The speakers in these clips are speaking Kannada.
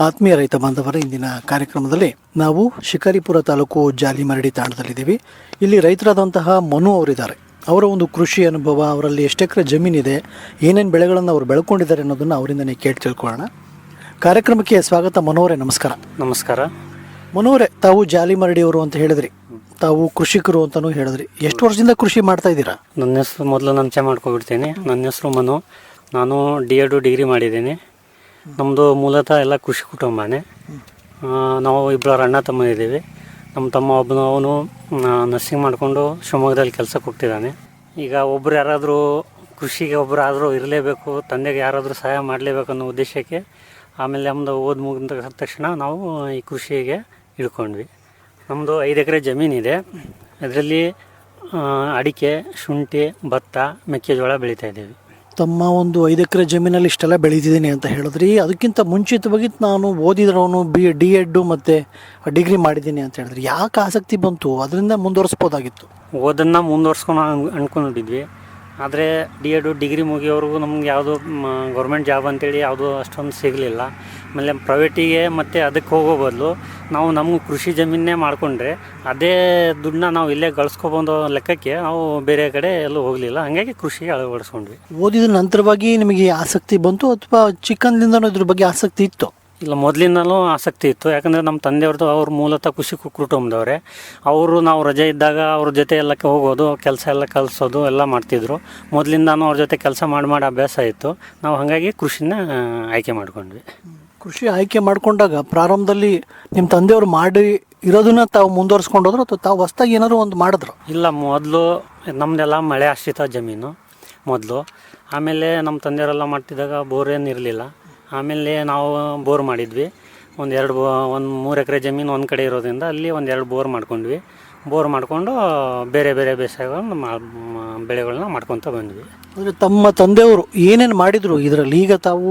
ಆತ್ಮೀಯ ರೈತ ಬಾಂಧವರ ಇಂದಿನ ಕಾರ್ಯಕ್ರಮದಲ್ಲಿ ನಾವು ಶಿಕಾರಿಪುರ ತಾಲೂಕು ಜಾಲಿಮರಡಿ ತಾಣದಲ್ಲಿದ್ದೀವಿ. ಇಲ್ಲಿ ರೈತರಾದಂತಹ ಮನು ಅವರಿದ್ದಾರೆ. ಅವರ ಒಂದು ಕೃಷಿ ಅನುಭವ ಅವರಲ್ಲಿ ಎಷ್ಟು ಎಕರೆ ಜಮೀನಿದೆ ಏನೇನು ಬೆಳೆಗಳನ್ನು ಅವರು ಬೆಳ್ಕೊಂಡಿದ್ದಾರೆ ಅನ್ನೋದನ್ನು ಅವರಿಂದನೇ ಕೇಳಿ ತಿಳ್ಕೊಳ್ಳೋಣ. ಕಾರ್ಯಕ್ರಮಕ್ಕೆ ಸ್ವಾಗತ ಮನೋರೆ ನಮಸ್ಕಾರ. ನಮಸ್ಕಾರ. ಮನೋರೆ ತಾವು ಜಾಲಿ ಮರಡಿಯವರು ಅಂತ ಹೇಳಿದ್ರಿ. ತಾವು ಕೃಷಿಕರು ಅಂತಲೂ ಹೇಳಿದ್ರಿ. ಎಷ್ಟು ವರ್ಷದಿಂದ ಕೃಷಿ ಮಾಡ್ತಾ ಇದ್ದೀರಾ? ನನ್ನ ಹೆಸರು ಮೊದಲು ನಂಚೆ ಮಾಡ್ಕೊಬಿಡ್ತೀನಿ. ನನ್ನ ಹೆಸರು ಮನು. ನಾನು ಡಿ ಎಡು ಡಿಗ್ರಿ ಮಾಡಿದ್ದೀನಿ. ನಮ್ಮದು ಮೂಲತಃ ಎಲ್ಲ ಕೃಷಿ ಕುಟುಂಬನೇ. ನಾವು ಇಬ್ಬರು ಅಣ್ಣ ತಮ್ಮ ಇದ್ದೀವಿ. ನಮ್ಮ ತಮ್ಮ ಒಬ್ಬನು, ಅವನು ನರ್ಸಿಂಗ್ ಮಾಡಿಕೊಂಡು ಶಿವಮೊಗ್ಗದಲ್ಲಿ ಕೆಲಸಕ್ಕೆ ಹೋಗ್ತಿದ್ದಾನೆ. ಈಗ ಒಬ್ಬರು ಯಾರಾದರೂ ಕೃಷಿಗೆ ಒಬ್ಬರು ಆದರೂ ಇರಲೇಬೇಕು, ತಂದೆಗೆ ಯಾರಾದರೂ ಸಹಾಯ ಮಾಡಲೇಬೇಕು ಅನ್ನೋ ಉದ್ದೇಶಕ್ಕೆ ಆಮೇಲೆ ನಮ್ಮದು ಓದ್ ಮುಗಿದ ತಕ್ಷಣ ನಾವು ಈ ಕೃಷಿಗೆ ಇಳ್ಕೊಂಡ್ವಿ ನಮ್ಮದು ಐದು ಎಕರೆ ಜಮೀನಿದೆ ಅದರಲ್ಲಿ ಅಡಿಕೆ, ಶುಂಠಿ, ಭತ್ತ, ಮೆಕ್ಕೆಜೋಳ ಬೆಳೀತಾ ಇದ್ದೀವಿ. ತಮ್ಮ ಒಂದು ಐದು ಎಕರೆ ಜಮೀನಲ್ಲಿ ಇಷ್ಟೆಲ್ಲ ಬೆಳೆದಿದ್ದೀನಿ ಅಂತ ಹೇಳಿದ್ರಿ. ಅದಕ್ಕಿಂತ ಮುಂಚಿತವಾಗಿ ನಾನು ಓದಿದ್ರವನು ಬಿ ಡಿ ಎಡ್ಡು ಮತ್ತು ಡಿಗ್ರಿ ಮಾಡಿದ್ದೀನಿ ಅಂತ ಹೇಳಿದ್ರಿ. ಯಾಕೆ ಆಸಕ್ತಿ ಬಂತು? ಅದರಿಂದ ಮುಂದುವರಿಸ್ಬೋದಾಗಿತ್ತು. ಓದನ್ನು ಮುಂದುವರ್ಸ್ಕೊಂಡು ಅಂದ್ಕೊಂಡಿದ್ವಿ ಆದರೆ ಡಿ ಎಡ್ಡು ಡಿಗ್ರಿ ಮುಗಿಯೋವರೆಗೂ ನಮ್ಗೆ ಯಾವುದು ಗೌರ್ಮೆಂಟ್ ಜಾಬ್ ಅಂತೇಳಿ ಯಾವುದೂ ಅಷ್ಟೊಂದು ಸಿಗಲಿಲ್ಲ. ಆಮೇಲೆ ಪ್ರೈವೇಟಿಗೆ ಮತ್ತು ಅದಕ್ಕೆ ಹೋಗೋ ಬದಲು ನಾವು ನಮಗೂ ಕೃಷಿ ಜಮೀನೇ ಮಾಡಿಕೊಂಡ್ರೆ ಅದೇ ದುಡ್ಡನ್ನ ನಾವು ಇಲ್ಲೇ ಗಳಿಸ್ಕೊಬಂದು ಲೆಕ್ಕಕ್ಕೆ ನಾವು ಬೇರೆ ಕಡೆ ಎಲ್ಲೂ ಹೋಗಲಿಲ್ಲ. ಹಾಗಾಗಿ ಕೃಷಿಗೆ ಅಳವಡಿಸ್ಕೊಂಡ್ವಿ. ಓದಿದ ನಂತರವಾಗಿ ನಿಮಗೆ ಆಸಕ್ತಿ ಬಂತು ಅಥವಾ ಚಿಕ್ಕಂದಿಂದ ಇದ್ರ ಬಗ್ಗೆ ಆಸಕ್ತಿ ಇತ್ತು? ಇಲ್ಲ ಮೊದಲಿಂದಲೂ ಆಸಕ್ತಿ ಇತ್ತು. ಯಾಕಂದರೆ ನಮ್ಮ ತಂದೆಯವ್ರದ್ದು ಅವ್ರ ಮೂಲತಃ ಕೃಷಿ ಕುಟುಂಬದವ್ರೆ ಕುಟುಂಬದವರೇ. ಅವರು ನಾವು ರಜೆ ಇದ್ದಾಗ ಅವ್ರ ಜೊತೆ ಎಲ್ಲ ಹೋಗೋದು ಕೆಲಸ ಎಲ್ಲ ಕಲಿಸೋದು ಎಲ್ಲ ಮಾಡ್ತಿದ್ರು. ಮೊದಲಿಂದನೂ ಅವ್ರ ಜೊತೆ ಕೆಲಸ ಮಾಡಿ ಮಾಡಿ ಅಭ್ಯಾಸ ಇತ್ತು. ನಾವು ಹಾಗಾಗಿ ಕೃಷಿನ ಆಯ್ಕೆ ಮಾಡ್ಕೊಂಡ್ವಿ. ಕೃಷಿ ಆಯ್ಕೆ ಮಾಡಿಕೊಂಡಾಗ ಪ್ರಾರಂಭದಲ್ಲಿ ನಿಮ್ಮ ತಂದೆಯವರು ಮಾಡಿ ಇರೋದನ್ನ ತಾವು ಮುಂದುವರಿಸ್ಕೊಂಡು ಹೋದ್ರು ಅಥವಾ ತಾವು ಹೊಸ್ದಾಗಿ ಏನಾದ್ರು ಒಂದು ಮಾಡಿದ್ರು? ಇಲ್ಲ, ಮೊದಲು ನಮ್ಮದೆಲ್ಲ ಮಳೆ ಆಶ್ರಿತ ಜಮೀನು, ಮೊದಲು. ಆಮೇಲೆ ನಮ್ಮ ತಂದೆಯವರೆಲ್ಲ ಮಾಡ್ತಿದ್ದಾಗ ಬೋರ್ ಏನು ಇರಲಿಲ್ಲ. ಆಮೇಲೆ ನಾವು ಬೋರ್ ಮಾಡಿದ್ವಿ. ಒಂದು ಎರಡು ಒಂದು ಮೂರು ಎಕರೆ ಜಮೀನು ಒಂದು ಕಡೆ ಇರೋದ್ರಿಂದ ಅಲ್ಲಿ ಒಂದು ಎರಡು ಬೋರ್ ಮಾಡ್ಕೊಂಡ್ವಿ. ಬೋರ್ ಮಾಡಿಕೊಂಡು ಬೇರೆ ಬೇರೆ ಬೇಸಾಯಗಳನ್ನ ಮಾ ಬೆಳೆಗಳನ್ನ ಮಾಡ್ಕೊತ ಬಂದ್ವಿ. ಅಂದರೆ ತಮ್ಮ ತಂದೆಯವರು ಏನೇನು ಮಾಡಿದ್ರು? ಇದರಲ್ಲಿ ಈಗ ತಾವು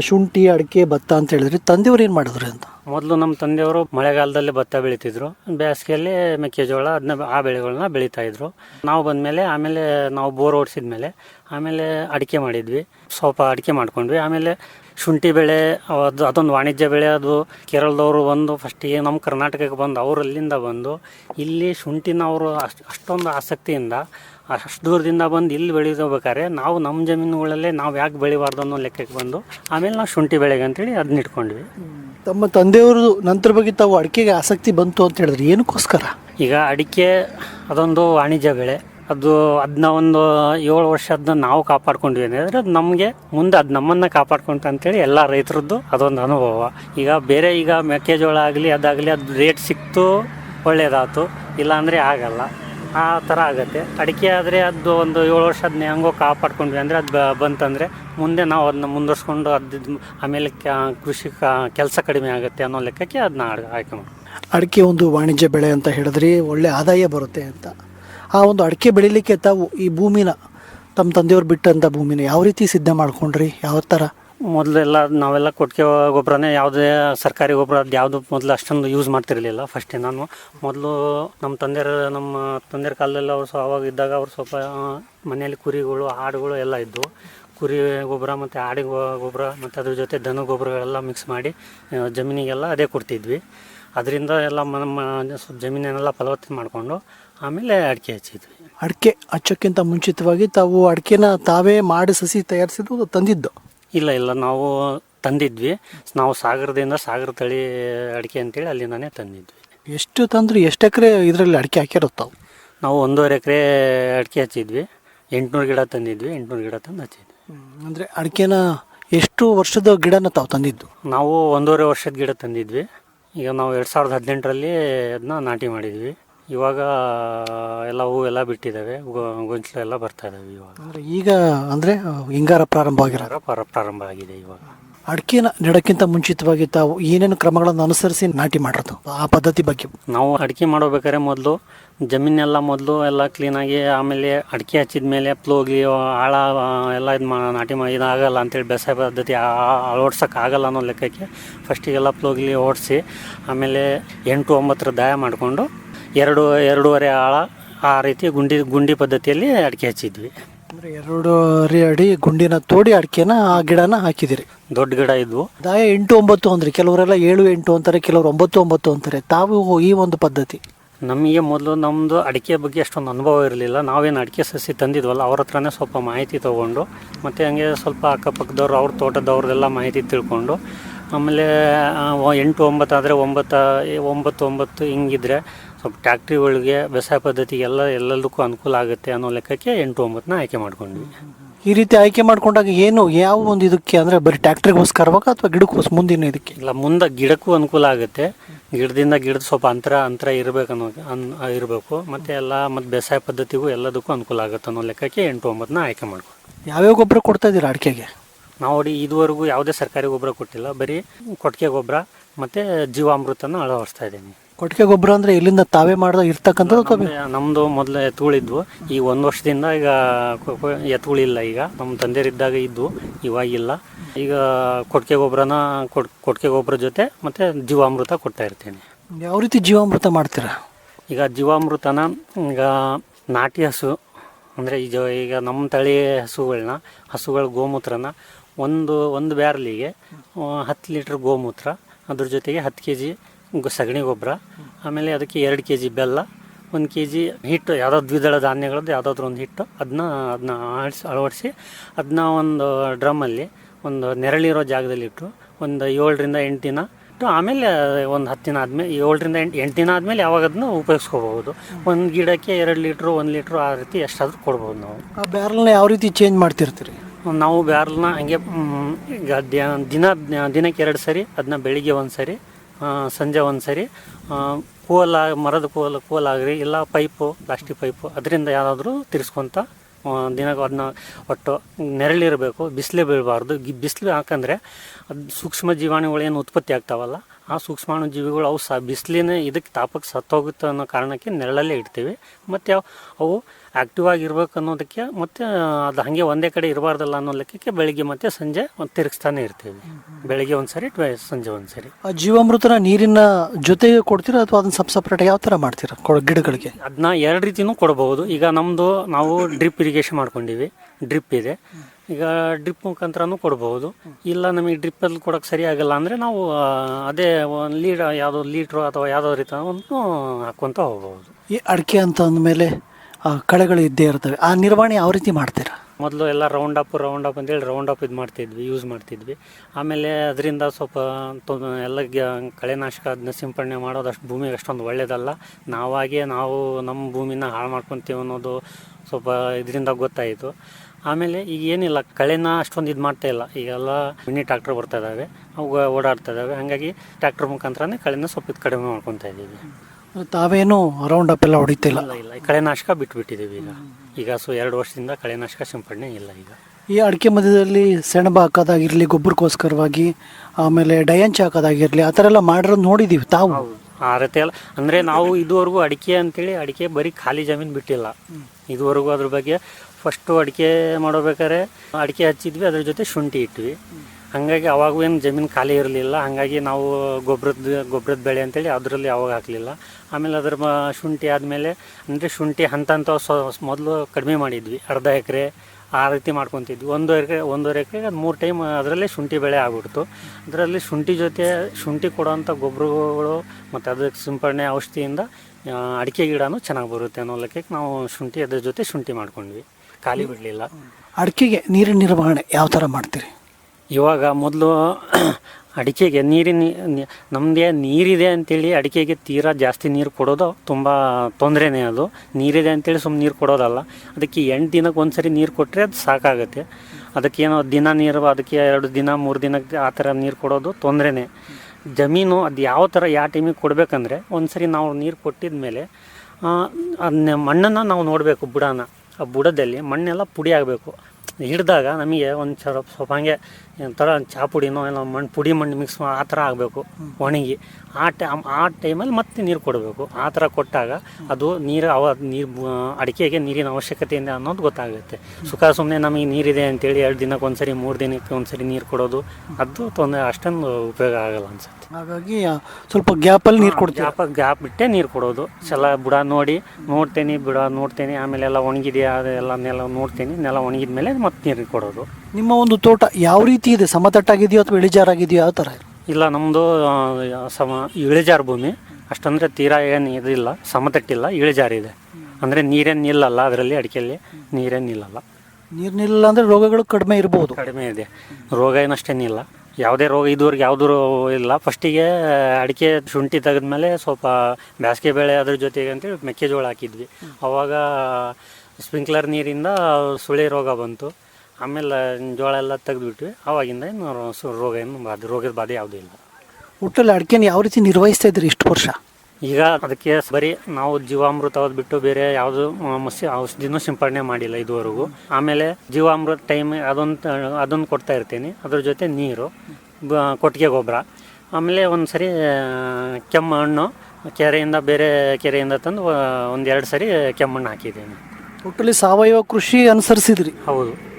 ಶುಂಠಿ ಅಡಿಕೆ ಭತ್ತ ಅಂತ ಹೇಳಿದ್ರೆ ತಂದೆಯವರು ಏನು ಮಾಡಿದ್ರು ಅಂತ? ಮೊದಲು ನಮ್ಮ ತಂದೆಯವರು ಮಳೆಗಾಲದಲ್ಲಿ ಭತ್ತ ಬೆಳೀತಿದ್ರು. ಬೇಸಿಗೆಯಲ್ಲಿ ಮೆಕ್ಕೆಜೋಳ ಅದನ್ನ ಆ ಬೆಳೆಗಳನ್ನ ಬೆಳೀತಾ ಇದ್ರು. ನಾವು ಬಂದಮೇಲೆ ಆಮೇಲೆ ನಾವು ಬೋರ್ ಓಡಿಸಿದ್ಮೇಲೆ ಆಮೇಲೆ ಅಡಿಕೆ ಮಾಡಿದ್ವಿ. ಸ್ವಲ್ಪ ಅಡಿಕೆ ಮಾಡ್ಕೊಂಡ್ವಿ. ಆಮೇಲೆ ಶುಂಠಿ ಬೆಳೆ ಅದು ಅದೊಂದು ವಾಣಿಜ್ಯ ಬೆಳೆ ಅದು ಕೇರಳದವರು ಬಂದು ಫಸ್ಟಿಗೆ ನಮ್ಮ ಕರ್ನಾಟಕಕ್ಕೆ ಬಂದು ಅವ್ರು ಅಲ್ಲಿಂದ ಬಂದು ಇಲ್ಲಿ ಶುಂಠಿನ ಅವರು ಅಷ್ಟು ಅಷ್ಟೊಂದು ಆಸಕ್ತಿಯಿಂದ ಅಷ್ಟು ದೂರದಿಂದ ಬಂದು ಇಲ್ಲಿ ಬೆಳೀಬೇಕಾದ್ರೆ ನಾವು ನಮ್ಮ ಜಮೀನುಗಳಲ್ಲೇ ನಾವು ಯಾಕೆ ಬೆಳಿಬಾರ್ದು ಅನ್ನೋ ಲೆಕ್ಕಕ್ಕೆ ಬಂದು ಆಮೇಲೆ ನಾವು ಶುಂಠಿ ಬೆಳೆಗೆ ಅಂತೇಳಿ ಅದನ್ನ ಇಟ್ಕೊಂಡ್ವಿ ತಮ್ಮ ತಂದೆಯವರು ಬಗ್ಗೆ ತಾವು ಅಡಿಕೆಗೆ ಆಸಕ್ತಿ ಬಂತು ಅಂತ ಹೇಳಿದ್ರೆ ಏನಕ್ಕೋಸ್ಕರ? ಈಗ ಅಡಿಕೆ ಅದೊಂದು ವಾಣಿಜ್ಯ ಬೆಳೆ. ಅದು ಅದನ್ನ ಒಂದು ಏಳು ವರ್ಷದ ನಾವು ಕಾಪಾಡ್ಕೊಂಡ್ವಿ ಅಂದರೆ ಅದು ನಮಗೆ ಮುಂದೆ ಅದು ನಮ್ಮನ್ನು ಕಾಪಾಡ್ಕೊಂತ ಅಂತೇಳಿ ಎಲ್ಲ ರೈತರದ್ದು ಅದೊಂದು ಅನುಭವ. ಈಗ ಬೇರೆ ಈಗ ಮೆಕ್ಕೆಜೋಳ ಆಗಲಿ ಅದಾಗಲಿ ಅದು ರೇಟ್ ಸಿಕ್ತು ಒಳ್ಳೆಯದಾಯ್ತು ಇಲ್ಲಾಂದರೆ ಆಗಲ್ಲ. ಆ ಥರ ಆಗುತ್ತೆ. ಅಡಿಕೆ ಆದರೆ ಅದು ಒಂದು ಏಳು ವರ್ಷ ಅದನ್ನ ಹೆಂಗೋ ಕಾಪಾಡ್ಕೊಂಡ್ವಿ ಅಂದರೆ ಅದು ಬಂತಂದರೆ ಮುಂದೆ ನಾವು ಅದನ್ನ ಮುಂದುವರ್ಸ್ಕೊಂಡು ಅದು ಆಮೇಲೆ ಕೃಷಿ ಕೆಲಸ ಕಡಿಮೆ ಆಗುತ್ತೆ ಅನ್ನೋ ಲೆಕ್ಕಕ್ಕೆ ಅದನ್ನ ಆಯ್ಕೆ ಮಾಡಿ ಅಡಿಕೆ ಒಂದು ವಾಣಿಜ್ಯ ಬೆಳೆ ಅಂತ ಹೇಳಿದ್ರಿ, ಒಳ್ಳೆ ಆದಾಯ ಬರುತ್ತೆ ಅಂತ. ಆ ಒಂದು ಅಡಿಕೆ ಬೆಳಿಲಿಕ್ಕೆ ತಾವು ಈ ಭೂಮಿನ ತಮ್ಮ ತಂದೆಯವ್ರು ಬಿಟ್ಟಂಥ ಭೂಮಿನ ಯಾವ ರೀತಿ ಸಿದ್ಧ ಮಾಡ್ಕೊಂಡ್ರಿ? ಯಾವ ಥರ? ಮೊದಲೆಲ್ಲ ನಾವೆಲ್ಲ ಕೊಟ್ಟಿಗೆ ಗೊಬ್ಬರನೇ ಯಾವುದೇ ಸರ್ಕಾರಿ ಗೊಬ್ಬರ ಅದು ಯಾವುದು ಮೊದಲು ಅಷ್ಟೊಂದು ಯೂಸ್ ಮಾಡ್ತಿರಲಿಲ್ಲ. ಫಸ್ಟೇ ನಾನು ಮೊದಲು ನಮ್ಮ ತಂದೆಯರ ನಮ್ಮ ತಂದೆಯರ ಕಾಲದಲ್ಲಿ ಅವರು ಸಹ ಅವಾಗ ಇದ್ದಾಗ ಅವ್ರು ಸ್ವಲ್ಪ ಮನೆಯಲ್ಲಿ ಕುರಿಗಳು, ಆಡುಗಳು ಎಲ್ಲ ಇದ್ದವು. ಕುರಿ ಗೊಬ್ಬರ ಮತ್ತು ಆಡಿ ಗೊಬ್ಬರ ಮತ್ತು ಅದ್ರ ಜೊತೆ ದನ ಗೊಬ್ಬರಗಳೆಲ್ಲ ಮಿಕ್ಸ್ ಮಾಡಿ ಜಮೀನಿಗೆಲ್ಲ ಅದೇ ಕೊಡ್ತಿದ್ವಿ. ಅದರಿಂದ ಎಲ್ಲ ನಮ್ಮ ಸ್ವಲ್ಪ ಜಮೀನನ್ನೆಲ್ಲ ಫಲವತ್ತತೆ ಮಾಡಿಕೊಂಡು ಆಮೇಲೆ ಅಡಿಕೆ ಹಚ್ಚಿದ್ವಿ. ಅಡಿಕೆ ಹಚ್ಚೋಕ್ಕಿಂತ ಮುಂಚಿತವಾಗಿ ತಾವು ಅಡಿಕೆನ ತಾವೇ ಮಾಡಿ ಸಸಿ ತಯಾರಿಸಿದ್ದು ತಂದಿದ್ದು? ಇಲ್ಲ ಇಲ್ಲ. ನಾವು ತಂದಿದ್ವಿ. ನಾವು ಸಾಗರದಿಂದ ಸಾಗರ ತಳಿ ಅಡಿಕೆ ಅಂತೇಳಿ ಅಲ್ಲಿಂದಾನೇ ತಂದಿದ್ವಿ. ಎಷ್ಟು ತಂದ್ರೆ ಎಷ್ಟು ಎಕರೆ ಇದರಲ್ಲಿ ಅಡಿಕೆ ಹಾಕಿರೋ ತಾವು? ನಾವು ಒಂದೂವರೆ ಎಕರೆ ಅಡಿಕೆ ಹಚ್ಚಿದ್ವಿ. ಎಂಟುನೂರು ಗಿಡ ತಂದಿದ್ವಿ. ಎಂಟುನೂರು ಗಿಡ ತಂದು ಹಚ್ಚಿದ್ವಿ. ಅಂದರೆ ಅಡಿಕೆನ ಎಷ್ಟು ವರ್ಷದ ಗಿಡನ ತಾವು ತಂದಿದ್ದು? ನಾವು ಒಂದೂವರೆ ವರ್ಷದ ಗಿಡ ತಂದಿದ್ವಿ. ಈಗ ನಾವು ಎರಡು ಸಾವಿರದ ಹದಿನೆಂಟರಲ್ಲಿ ಅದನ್ನ ನಾಟಿ ಮಾಡಿದ್ವಿ. ಇವಾಗ ಎಲ್ಲ ಹೂವು ಎಲ್ಲ ಬಿಟ್ಟಿದ್ದಾವೆ ಗೊಂಚಲು ಎಲ್ಲ ಬರ್ತಾ ಇದ್ದಾವೆ ಇವಾಗ. ಅಂದರೆ ಈಗ ಅಂದರೆ ಹಿಂಗಾರ ಪ್ರಾರಂಭ ಆಗಿರೋ ಪ್ರಾರ- ಪ್ರಾರ- ಪ್ರಾರಂಭ ಆಗಿದೆ ಇವಾಗ. ಅಡಿಕೆನ ನೆಡಕ್ಕಿಂತ ಮುಂಚಿತವಾಗಿ ತಾವು ಏನೇನು ಕ್ರಮಗಳನ್ನು ಅನುಸರಿಸಿ ನಾಟಿ ಮಾಡಿರೋದು? ಆ ಪದ್ಧತಿ ಬಗ್ಗೆ. ನಾವು ಅಡಿಕೆ ಮಾಡಬೇಕಾದ್ರೆ ಮೊದಲು ಜಮೀನೆಲ್ಲ ಮೊದಲು ಎಲ್ಲ ಕ್ಲೀನಾಗಿ ಆಮೇಲೆ ಅಡಿಕೆ ಹಚ್ಚಿದ ಮೇಲೆ ಪ್ಲೋಗಿ ಆಳ ಆ, ಎಲ್ಲ ಇದು ಮಾ ನಾಟಿ ಮಾ ಇದಾಗಲ್ಲ ಅಂತೇಳಿ ಬೇಸಾಯ ಪದ್ಧತಿ ಅಳವಡ್ಸೋಕೆ ಆಗಲ್ಲ ಅನ್ನೋ ಲೆಕ್ಕಕ್ಕೆ ಫಸ್ಟಿಗೆಲ್ಲ ಪ್ಲೋಗ್ಲಿ ಓಡಿಸಿ ಆಮೇಲೆ ಎಂಟು ಒಂಬತ್ತರ ದಾಯ ಮಾಡಿಕೊಂಡು ಎರಡು ಎರಡೂವರೆ ಆಳ ಆ ರೀತಿ ಗುಂಡಿ ಗುಂಡಿ ಪದ್ಧತಿಯಲ್ಲಿ ಅಡಿಕೆ ಹಚ್ಚಿದ್ವಿ. ಅಂದರೆ ಎರಡೂವರೆ ಅಡಿ ಗುಂಡಿನ ತೋಡಿ ಅಡಿಕೆನ ಆ ಗಿಡನ ಹಾಕಿದಿರಿ ದೊಡ್ಡ ಗಿಡ ಇದ್ವು. ದಾಯ ಎಂಟು ಒಂಬತ್ತು ಅಂದ್ರೆ ಕೆಲವರೆಲ್ಲ ಏಳು ಎಂಟು ಅಂತಾರೆ ಕೆಲವರು ಒಂಬತ್ತು ಒಂಬತ್ತು ಅಂತಾರೆ. ತಾವು ಈ ಒಂದು ಪದ್ಧತಿ. ನಮಗೆ ಮೊದಲು ನಮ್ಮದು ಅಡಿಕೆ ಬಗ್ಗೆ ಅಷ್ಟೊಂದು ಅನುಭವ ಇರಲಿಲ್ಲ. ನಾವೇನು ಅಡಿಕೆ ಸಸಿ ತಂದಿದ್ವಲ್ಲ ಅವ್ರ ಹತ್ರನೇ ಸ್ವಲ್ಪ ಮಾಹಿತಿ ತೊಗೊಂಡು ಮತ್ತು ಹಂಗೆ ಸ್ವಲ್ಪ ಅಕ್ಕಪಕ್ಕದವ್ರು ಅವ್ರ ತೋಟದವ್ರದ್ದೆಲ್ಲ ಮಾಹಿತಿ ತಿಳ್ಕೊಂಡು ಆಮೇಲೆ ಎಂಟು ಒಂಬತ್ತು ಆದರೆ ಒಂಬತ್ತು ಒಂಬತ್ತು ಒಂಬತ್ತು ಹಿಂಗಿದ್ರೆ ಸ್ವಲ್ಪ ಟ್ಯಾಕ್ಟ್ರಿ ಒಳಗೆ ಬೇಸಾಯ ಪದ್ಧತಿಗೆಲ್ಲ ಎಲ್ಲದಕ್ಕೂ ಅನುಕೂಲ ಆಗುತ್ತೆ ಅನ್ನೋ ಲೆಕ್ಕಕ್ಕೆ ಎಂಟು ಒಂಬತ್ತನ್ನ ಆಯ್ಕೆ ಮಾಡ್ಕೊಂಡ್ವಿ. ಈ ರೀತಿ ಆಯ್ಕೆ ಮಾಡ್ಕೊಂಡಾಗ ಏನು ಯಾವ ಒಂದು ಇದಕ್ಕೆ ಅಂದರೆ ಬರೀ ಟ್ಯಾಕ್ಟ್ರಿಗೋಸ್ಕರವಾಗ ಅಥವಾ ಗಿಡಕ್ಕೋಸ್ ಮುಂದಿನ ಇದಕ್ಕೆ? ಇಲ್ಲ ಮುಂದೆ ಗಿಡಕ್ಕೂ ಅನುಕೂಲ ಆಗುತ್ತೆ. ಗಿಡದಿಂದ ಗಿಡದ ಸ್ವಲ್ಪ ಅಂತರ ಅಂತರ ಇರಬೇಕು ಅನ್ನೋ ಅನ್ ಇರಬೇಕು. ಮತ್ತು ಎಲ್ಲ ಮತ್ತು ಬೇಸಾಯ ಪದ್ಧತಿಗೂ ಎಲ್ಲದಕ್ಕೂ ಅನುಕೂಲ ಆಗುತ್ತೆ ಅನ್ನೋ ಲೆಕ್ಕಕ್ಕೆ ಎಂಟು ಒಂಬತ್ತನ್ನ ಆಯ್ಕೆ ಮಾಡ್ಕೊಂಡು ಯಾವ್ಯಾವ ಗೊಬ್ಬರ ಕೊಡ್ತಾ ಇದ್ದೀರಾ ಅಡಿಕೆಗೆ? ನಾವು ನೋಡಿ ಇದುವರೆಗೂ ಯಾವುದೇ ಸರ್ಕಾರಿ ಗೊಬ್ಬರ ಕೊಟ್ಟಿಲ್ಲ. ಬರೀ ಕೊಟ್ಟಿಗೆ ಗೊಬ್ಬರ ಮತ್ತು ಜೀವಾಮೃತನ ಅಳವಡಿಸ್ತಾ ಇದ್ದೀನಿ. ಕೊಟ್ಟಿಗೆ ಗೊಬ್ಬರ ಅಂದ್ರೆ ಇಲ್ಲಿಂದ ತಾವೇ ಮಾಡ್ದ ಇರ್ತಕ್ಕಂಥದ್ದು ಅಥವಾ ನಮ್ದು- ಮೊದ್ಲು ಮೊದಲು ಎತ್ತುಗಳಿದ್ವು. ಈ ಒಂದು ವರ್ಷದಿಂದ ಈಗ ಕೊ- ಕೊ- ಎತ್ತುಗಳಿಲ್ಲ ಈಗ. ನಮ್ಮ ತಂದೆಯರಿದ್ದಾಗ ಇದ್ವು ಇವಾಗಿಲ್ಲ. ಈಗ ಕೊಟ್ಟಿಗೆ ಗೊಬ್ಬರನ ಕೊಟ್ ಕೊಟ್ಟಿಗೆ ಗೊಬ್ಬರ ಜೊತೆ ಮತ್ತು ಜೀವಾಮೃತ ಕೊಡ್ತಾ ಇರ್ತೀನಿ. ಯಾವ ರೀತಿ ಜೀವಾಮೃತ ಮಾಡ್ತೀರಾ? ಈಗ ಜೀವಾಮೃತನ ಈಗ ನಾಟಿ ಹಸು ಅಂದರೆ ಈಗ ಈಗ ನಮ್ಮ ತಳಿ ಹಸುಗಳನ್ನ ಹಸುಗಳ ಗೋಮೂತ್ರನ ಒಂದು ಒಂದು ಬ್ಯಾರ್ಲಿಗೆ ಆ, ಹತ್ತು ಲೀಟ್ರ್ ಗೋಮೂತ್ರ ಅದ್ರ ಜೊತೆಗೆ ಹತ್ತು ಕೆ ಜಿ ಸಗಣಿ ಗೊಬ್ಬರ ಆಮೇಲೆ ಅದಕ್ಕೆ ಎರಡು ಕೆ ಜಿ ಬೆಲ್ಲ ಒಂದು ಕೆ ಜಿ ಹಿಟ್ಟು ಯಾವುದೋ ದ್ವಿದಳ ಧಾನ್ಯಗಳದ್ದು ಯಾವುದಾದ್ರೂ ಒಂದು ಹಿಟ್ಟು ಅದನ್ನ ಅದನ್ನ ಆಡಿಸಿ ಅಳವಡಿಸಿ ಅದನ್ನ ಒಂದು ಡ್ರಮ್ಮಲ್ಲಿ ಒಂದು ನೆರಳಿರೋ ಜಾಗದಲ್ಲಿ ಇಟ್ಟು ಒಂದು ಏಳರಿಂದ ಎಂಟು ದಿನ ಇಟ್ಟು ಆಮೇಲೆ ಒಂದು ಹತ್ತು ದಿನ ಆದಮೇಲೆ ಏಳರಿಂದ ಎಂಟು ಎಂಟು ದಿನ ಆದಮೇಲೆ ಯಾವಾಗ ಅದನ್ನ ಉಪಯೋಗಿಸ್ಕೋಬಹುದು. ಒಂದು ಗಿಡಕ್ಕೆ ಎರಡು ಲೀಟ್ರು ಒಂದು ಲೀಟ್ರು ಆ ರೀತಿ ಎಷ್ಟಾದರೂ ಕೊಡ್ಬೋದು ನಾವು. ಆ ಬ್ಯಾರಲ್ನ ಯಾವ ರೀತಿ ಚೇಂಜ್ ಮಾಡ್ತಿರ್ತೀರಿ? ನಾವು ಬ್ಯಾರಲ್ನ ಹಂಗೆ ಮ್, ಈಗ ದ್ಯಾ- ದಿನ ದಿನಕ್ಕೆ ಎರಡು ಸರಿ ಅದನ್ನ ಬೆಳಿಗ್ಗೆ ಒಂದು ಸರಿ ಸಂಜೆ ಒಂದು ಸರಿ ಕೂಲ ಮರದ ಕೋಲ ಕೋಲಾಗ್ರಿ ಇಲ್ಲ ಪೈಪು, ಪ್ಲಾಸ್ಟಿಕ್ ಪೈಪು, ಅದರಿಂದ ಯಾರಾದರೂ ತಿರ್ಸ್ಕೊತ ದಿನಕ್ಕೆ ಅದನ್ನ ಒಟ್ಟು ನೆರಳಿರಬೇಕು, ಬಿಸಿಲೇ ಬೀಳಬಾರ್ದು. ಬಿಸಿಲು ಹಾಕಂದ್ರೆ ಅದು ಸೂಕ್ಷ್ಮ ಜೀವಾಣುಗಳು ಏನು ಉತ್ಪತ್ತಿ ಆಗ್ತಾವಲ್ಲ ಆ ಸೂಕ್ಷ್ಮಾಣು ಜೀವಿಗಳು ಅವು ಸಹ ಬಿಸಿಲಿನ ಇದಕ್ಕೆ ತಾಪಕ್ಕೆ ಸತ್ತೋಗುತ್ತೆ ಅನ್ನೋ ಕಾರಣಕ್ಕೆ ನೆರಳಲ್ಲೇ ಇಡ್ತೀವಿ. ಮತ್ತು ಅವು ಆ್ಯಕ್ಟಿವ್ ಆಗಿರ್ಬೇಕು ಅನ್ನೋದಕ್ಕೆ ಮತ್ತು ಅದು ಹಾಗೆ ಒಂದೇ ಕಡೆ ಇರಬಾರ್ದಲ್ಲ ಅನ್ನೋ ಲೆಕ್ಕಕ್ಕೆ ಬೆಳಿಗ್ಗೆ ಮತ್ತು ಸಂಜೆ ಒಂದು ತಿರುಗಿಸ್ತಾನೆ ಇರ್ತೀವಿ. ಬೆಳಿಗ್ಗೆ ಒಂದು ಸರಿ ಟ್ವೆ ಸಂಜೆ ಒಂದು ಸರಿ ಆ ಜೀವಾಮೃತನ ನೀರಿನ ಜೊತೆಗೆ ಕೊಡ್ತೀರಾ ಅಥವಾ ಅದನ್ನ ಸಪ್ ಸಪ್ರೇಟ್ ಯಾವ ಥರ ಮಾಡ್ತೀರಾ ಕೊಡ ಗಿಡಗಳಿಗೆ? ಅದನ್ನ ಎರಡು ರೀತಿನೂ ಕೊಡಬಹುದು. ಈಗ ನಮ್ಮದು ನಾವು ಡ್ರಿಪ್ ಇರಿಗೇಷನ್ ಮಾಡ್ಕೊಂಡಿವಿ. ಡ್ರಿಪ್ ಇದೆ. ಈಗ ಡ್ರಿಪ್ ಮುಖಾಂತರನೂ ಕೊಡಬಹುದು ಇಲ್ಲ ನಮಗೆ ಡ್ರಿಪ್ಪಲ್ಲಿ ಕೊಡೋಕೆ ಸರಿ ಆಗಲ್ಲ ಅಂದರೆ ನಾವು ಅದೇ ಒಂದು ಲೀಡ್ ಯಾವುದೋ ಲೀಟ್ರು ಅಥವಾ ಯಾವುದೋ ರೀತಿ ಒಂದು ಹಾಕೊಂತ ಹೋಗ್ಬೋದು. ಈ ಅಡಿಕೆ ಅಂತ ಅಂದಮೇಲೆ ಆ ಕಳೆಗಳು ಇದ್ದೇ ಇರ್ತವೆ. ಆ ನಿರ್ವಹಣೆ ಯಾವ ರೀತಿ ಮಾಡ್ತೀರಾ? ಮೊದಲು ಎಲ್ಲ ರೌಂಡ್ ಅಪ್ ರೌಂಡ್ ಅಪ್ ಅಂತೇಳಿ ರೌಂಡ್ ಅಪ್ ಇದು ಮಾಡ್ತಿದ್ವಿ ಯೂಸ್ ಮಾಡ್ತಿದ್ವಿ. ಆಮೇಲೆ ಅದರಿಂದ ಸ್ವಲ್ಪ ಎಲ್ಲ ಕಳೆ ಕಳೆನಾಶಕ ಅದನ್ನ ಸಿಂಪಡಣೆ ಮಾಡೋದು ಅಷ್ಟು ಭೂಮಿಗೆ ಅಷ್ಟೊಂದು ಒಳ್ಳೇದಲ್ಲ. ನಾವಾಗೇ ನಾವು ನಮ್ಮ ಭೂಮಿನ ಹಾಳು ಮಾಡ್ಕೊತೀವಿ ಅನ್ನೋದು ಸ್ವಲ್ಪ ಇದರಿಂದ ಗೊತ್ತಾಯಿತು. ಆಮೇಲೆ ಈಗ ಏನಿಲ್ಲ ಕಳೆನ ಅಷ್ಟೊಂದು ಇದು ಮಾಡ್ತಾ ಇಲ್ಲ. ಈಗೆಲ್ಲ ಮಿನಿ ಟ್ರಾಕ್ಟರ್ ಬರ್ತಾ ಇದ್ದಾವೆ ಅವು ಓಡಾಡ್ತಾ ಇದ್ದಾವೆ ಹಾಗಾಗಿ ಟ್ರ್ಯಾಕ್ಟರ್ ಮುಖಾಂತರನೇ ಕಳೆನ ಸ್ವಲ್ಪ ಇದು ಕಡಿಮೆ ಮಾಡ್ಕೊತಾ ಇದ್ದೀವಿ. ತಾವೇನು ರೌಂಡ್ ಅಪ್ ಎಲ್ಲ ಹೊಡಿತಿಲ್ಲ ಇಲ್ಲ? ಇಲ್ಲ ಈ ಕಳೆನಾಶಕ ಬಿಟ್ಬಿಟ್ಟಿದ್ದೀವಿ ಈಗ. ಈಗ ಸೊ ಎರಡು ವರ್ಷದಿಂದ ಕಳೆನಾಶಕ ಸಿಂಪಡಣೆ ಇಲ್ಲ ಈಗ. ಈ ಅಡಿಕೆ ಮಧ್ಯದಲ್ಲಿ ಸೆಣಬ ಹಾಕೋದಾಗಿರಲಿ ಗೊಬ್ಬರಕ್ಕೋಸ್ಕರವಾಗಿ ಆಮೇಲೆ ಡಯಂಚ್ ಹಾಕೋದಾಗಿರಲಿ ಆ ಥರ ಎಲ್ಲ ಮಾಡಿರೋದು ನೋಡಿದ್ದೀವಿ ತಾವು. ಆ ರೀತಿ ಎಲ್ಲ. ಅಂದರೆ ನಾವು ಇದುವರೆಗೂ ಅಡಿಕೆ ಅಂತೇಳಿ ಅಡಿಕೆ ಬರೀ ಖಾಲಿ ಜಮೀನು ಬಿಟ್ಟಿಲ್ಲ. ಇದುವರೆಗೂ ಅದ್ರ ಬಗ್ಗೆ ಫಸ್ಟು ಅಡಿಕೆ ಮಾಡಬೇಕಾದ್ರೆ ಅಡಿಕೆ ಹಚ್ಚಿದ್ವಿ, ಅದ್ರ ಜೊತೆ ಶುಂಠಿ ಇಟ್ವಿ. ಹಾಗಾಗಿ ಅವಾಗೂ ಏನು ಜಮೀನು ಖಾಲಿ ಇರಲಿಲ್ಲ. ಹಾಗಾಗಿ ನಾವು ಗೊಬ್ಬರದ ಗೊಬ್ಬರದ ಬೆಳೆ ಅಂತೇಳಿ ಅದರಲ್ಲಿ ಯಾವಾಗ ಹಾಕಲಿಲ್ಲ. ಆಮೇಲೆ ಅದ್ರ ಶುಂಠಿ ಆದಮೇಲೆ, ಅಂದರೆ ಶುಂಠಿ ಹಂತ ಹಂತ ಮೊದಲು ಕಡಿಮೆ ಮಾಡಿದ್ವಿ. ಅರ್ಧ ಎಕರೆ ಆ ರೀತಿ ಮಾಡ್ಕೊತಿದ್ವಿ. ಒಂದು ಎಕರೆ, ಒಂದೂವರೆ ಎಕರೆ ಅದು ಮೂರು ಟೈಮ್ ಅದರಲ್ಲೇ ಶುಂಠಿ ಬೆಳೆ ಆಗ್ಬಿಡ್ತು. ಅದರಲ್ಲಿ ಶುಂಠಿ ಜೊತೆ ಶುಂಠಿ ಕೊಡೋವಂಥ ಗೊಬ್ಬರಗಳು ಮತ್ತು ಅದಕ್ಕೆ ಸಿಂಪಡಣೆ ಔಷಧಿಯಿಂದ ಅಡಿಕೆ ಗಿಡನೂ ಚೆನ್ನಾಗಿ ಬರುತ್ತೆ ಅನ್ನೋ ಲೆಕ್ಕಕ್ಕೆ ನಾವು ಶುಂಠಿ ಅದ್ರ ಜೊತೆ ಶುಂಠಿ ಮಾಡ್ಕೊಂಡ್ವಿ. ಖಾಲಿ ಬಿಡಲಿಲ್ಲ. ಅಡಿಕೆಗೆ ನೀರಿನ ನಿರ್ವಹಣೆ ಯಾವ ಥರ ಮಾಡ್ತೀರಿ? ಇವಾಗ ಮೊದಲು ಅಡಿಕೆಗೆ ನೀರಿನ ನಮ್ಮದೇ ನೀರಿದೆ ಅಂತೇಳಿ ಅಡಿಕೆಗೆ ತೀರಾ ಜಾಸ್ತಿ ನೀರು ಕೊಡೋದು ತುಂಬ ತೊಂದರೆನೇ ಅದು. ನೀರಿದೆ ಅಂತೇಳಿ ಸುಮ್ಮನೆ ನೀರು ಕೊಡೋದಲ್ಲ. ಅದಕ್ಕೆ ಎಂಟು ದಿನಕ್ಕೆ ಒಂದು ಸರಿ ನೀರು ಕೊಟ್ಟರೆ ಅದು ಸಾಕಾಗುತ್ತೆ. ಅದಕ್ಕೇನೋ ದಿನ ನೀರು ಅದಕ್ಕೆ ಎರಡು ದಿನ ಮೂರು ದಿನಕ್ಕೆ ಆ ಥರ ನೀರು ಕೊಡೋದು ತೊಂದರೆನೇ. ಜಮೀನು ಅದು ಯಾವ ಥರ ಯಾವ ಟೈಮಿಗೆ ಕೊಡಬೇಕಂದ್ರೆ ಒಂದು ಸರಿ ನಾವು ನೀರು ಕೊಟ್ಟಿದ ಮೇಲೆ ಅದನ್ನ ಮಣ್ಣನ್ನು ನಾವು ನೋಡಬೇಕು ಬುಡನ. ಬುಡದಲ್ಲಿ ಮಣ್ಣೆಲ್ಲ ಪುಡಿ ಆಗಬೇಕು. ಹಿಡಿದಾಗ ನಮಗೆ ಒಂದು ಸ್ವಲ್ಪ ಸ್ವಲ್ಪ ಹಂಗೆ ಒಂಥರ ಚಹಾ ಪುಡಿನೋ ಇಲ್ಲ ಮಣ್ಣು ಪುಡಿ ಮಣ್ಣು ಮಿಕ್ಸ್ ಮಾ ಆ ಥರ ಆಗಬೇಕು. ಒಣಗಿ. ಆ ಟೈಮ್ ಆ ಟೈಮಲ್ಲಿ ಮತ್ತೆ ನೀರು ಕೊಡಬೇಕು. ಆ ಥರ ಕೊಟ್ಟಾಗ ಅದು ನೀರು ಅವ ನೀರು ಅಡಿಕೆಗೆ ನೀರಿನ ಅವಶ್ಯಕತೆ ಇದೆ ಅನ್ನೋದು ಗೊತ್ತಾಗುತ್ತೆ. ಸುಖ ಸುಮ್ಮನೆ ನಮಗೆ ನೀರಿದೆ ಅಂತೇಳಿ ಎರಡು ದಿನಕ್ಕೆ ಒಂದ್ಸರಿ ಮೂರು ದಿನಕ್ಕೆ ಒಂದ್ಸರಿ ನೀರು ಕೊಡೋದು ಅದು ತೊಂದರೆ ಅಷ್ಟೊಂದು ಉಪಯೋಗ ಆಗಲ್ಲ ಅನ್ಸುತ್ತೆ. ಹಾಗಾಗಿ ಸ್ವಲ್ಪ ಗ್ಯಾಪಲ್ಲಿ ನೀರು ಕೊಡ್ತೀವಿ ಗ್ಯಾಪ್ ಗ್ಯಾಪ್ ಬಿಟ್ಟೆ ನೀರು ಕೊಡೋದು. ಸಲ ಬುಡ ನೋಡಿ ನೋಡ್ತೇನೆ ಬುಡ ನೋಡ್ತೇನೆ ಆಮೇಲೆ ಎಲ್ಲ ಒಣಗಿದೆಯಾ ಅದೆಲ್ಲ ನೆಲ ನೋಡ್ತೇನೆ ನೆಲ ಒಣಗಿದ ಮೇಲೆ ಮತ್ತೆ ನೀರು ಕೊಡೋದು. ನಿಮ್ಮ ಒಂದು ತೋಟ ಯಾವ ರೀತಿ ಇದೆ? ಸಮತಟ್ಟಾಗಿದೆಯೋ ಅಥವಾ ಇಳಿಜಾರಾಗಿದೆಯೋ ಯಾವ ಥರ? ಇಲ್ಲ ನಮ್ಮದು ಸಮ ಇಳಿಜಾರು ಭೂಮಿ. ಅಷ್ಟಂದರೆ ತೀರಾ ಏನು ಇದಿಲ್ಲ ಸಮತಟ್ಟಿಲ್ಲ ಇಳಿಜಾರಿದೆ ಅಂದರೆ ನೀರೇನು ನಿಲ್ಲಲ್ಲ ಅದರಲ್ಲಿ ಅಡಿಕೆಯಲ್ಲಿ ನೀರೇನು ನಿಲ್ಲಲ್ಲ. ನೀರು ನಿಲ್ಲ ಅಂದರೆ ರೋಗಗಳು ಕಡಿಮೆ ಇರ್ಬೋದು. ಕಡಿಮೆ ಇದೆ. ರೋಗ ಏನಷ್ಟೇನಿಲ್ಲ ಯಾವುದೇ ರೋಗ ಇದುವರೆಗೆ ಯಾವುದೂ ಇಲ್ಲ. ಫಸ್ಟಿಗೆ ಅಡಿಕೆ ಶುಂಠಿ ತೆಗೆದ್ಮೇಲೆ ಸ್ವಲ್ಪ ಬೇಸಿಗೆ ಬೆಳೆ ಅದ್ರ ಜೊತೆಗೆ ಅಂತೇಳಿ ಮೆಕ್ಕೆಜೋಳ ಹಾಕಿದ್ವಿ. ಅವಾಗ ಸ್ಪ್ರಿಂಕ್ಲರ್ ನೀರಿಂದ ಸುಳಿ ರೋಗ ಬಂತು. ಆಮೇಲೆ ಜೋಳ ಎಲ್ಲ ತೆಗೆದುಬಿಟ್ವಿ. ಅವಾಗಿಂದ ಏನು ಸು- ರೋಗ ಏನು ಬಾಧೆ ರೋಗದ ಬಾಧೆ ಯಾವುದೂ ಇಲ್ಲ. ಒಟ್ಟಲ್ಲಿ ಅಡಿಕೆನ ಯಾವ ರೀತಿ ನಿರ್ವಹಿಸ್ತಾ ಇದ್ರಿ ಇಷ್ಟು ವರ್ಷ? ಈಗ ಅದಕ್ಕೆ ಬರೀ ನಾವು ಜೀವಾಮೃತ ಅವ್ದು ಬಿಟ್ಟು ಬೇರೆ ಯಾವುದು ಮಸಿ ಔಷಧಿನೂ ಸಿಂಪಡಣೆ ಮಾಡಿಲ್ಲ ಇದುವರೆಗೂ. ಆಮೇಲೆ ಜೀವಾಮೃತ ಟೈಮ್ ಅದೊಂದು ಅದೊಂದು ಕೊಡ್ತಾ ಇರ್ತೀನಿ. ಅದ್ರ ಜೊತೆ ನೀರು ಕೊಟ್ಟಿಗೆ ಗೊಬ್ಬರ. ಆಮೇಲೆ ಒಂದು ಸರಿ ಕೆಮ್ಮಣ್ಣು ಕೆರೆಯಿಂದ ಬೇರೆ ಕೆರೆಯಿಂದ ತಂದು ಒಂದೆರಡು ಸರಿ ಕೆಮ್ಮಣ್ಣು ಹಾಕಿದ್ದೀನಿ. ಒಟ್ಟಲ್ಲಿ ಸಾವಯವ ಕೃಷಿ ಅನುಸರಿಸಿದ್ರಿ. ಹೌದು.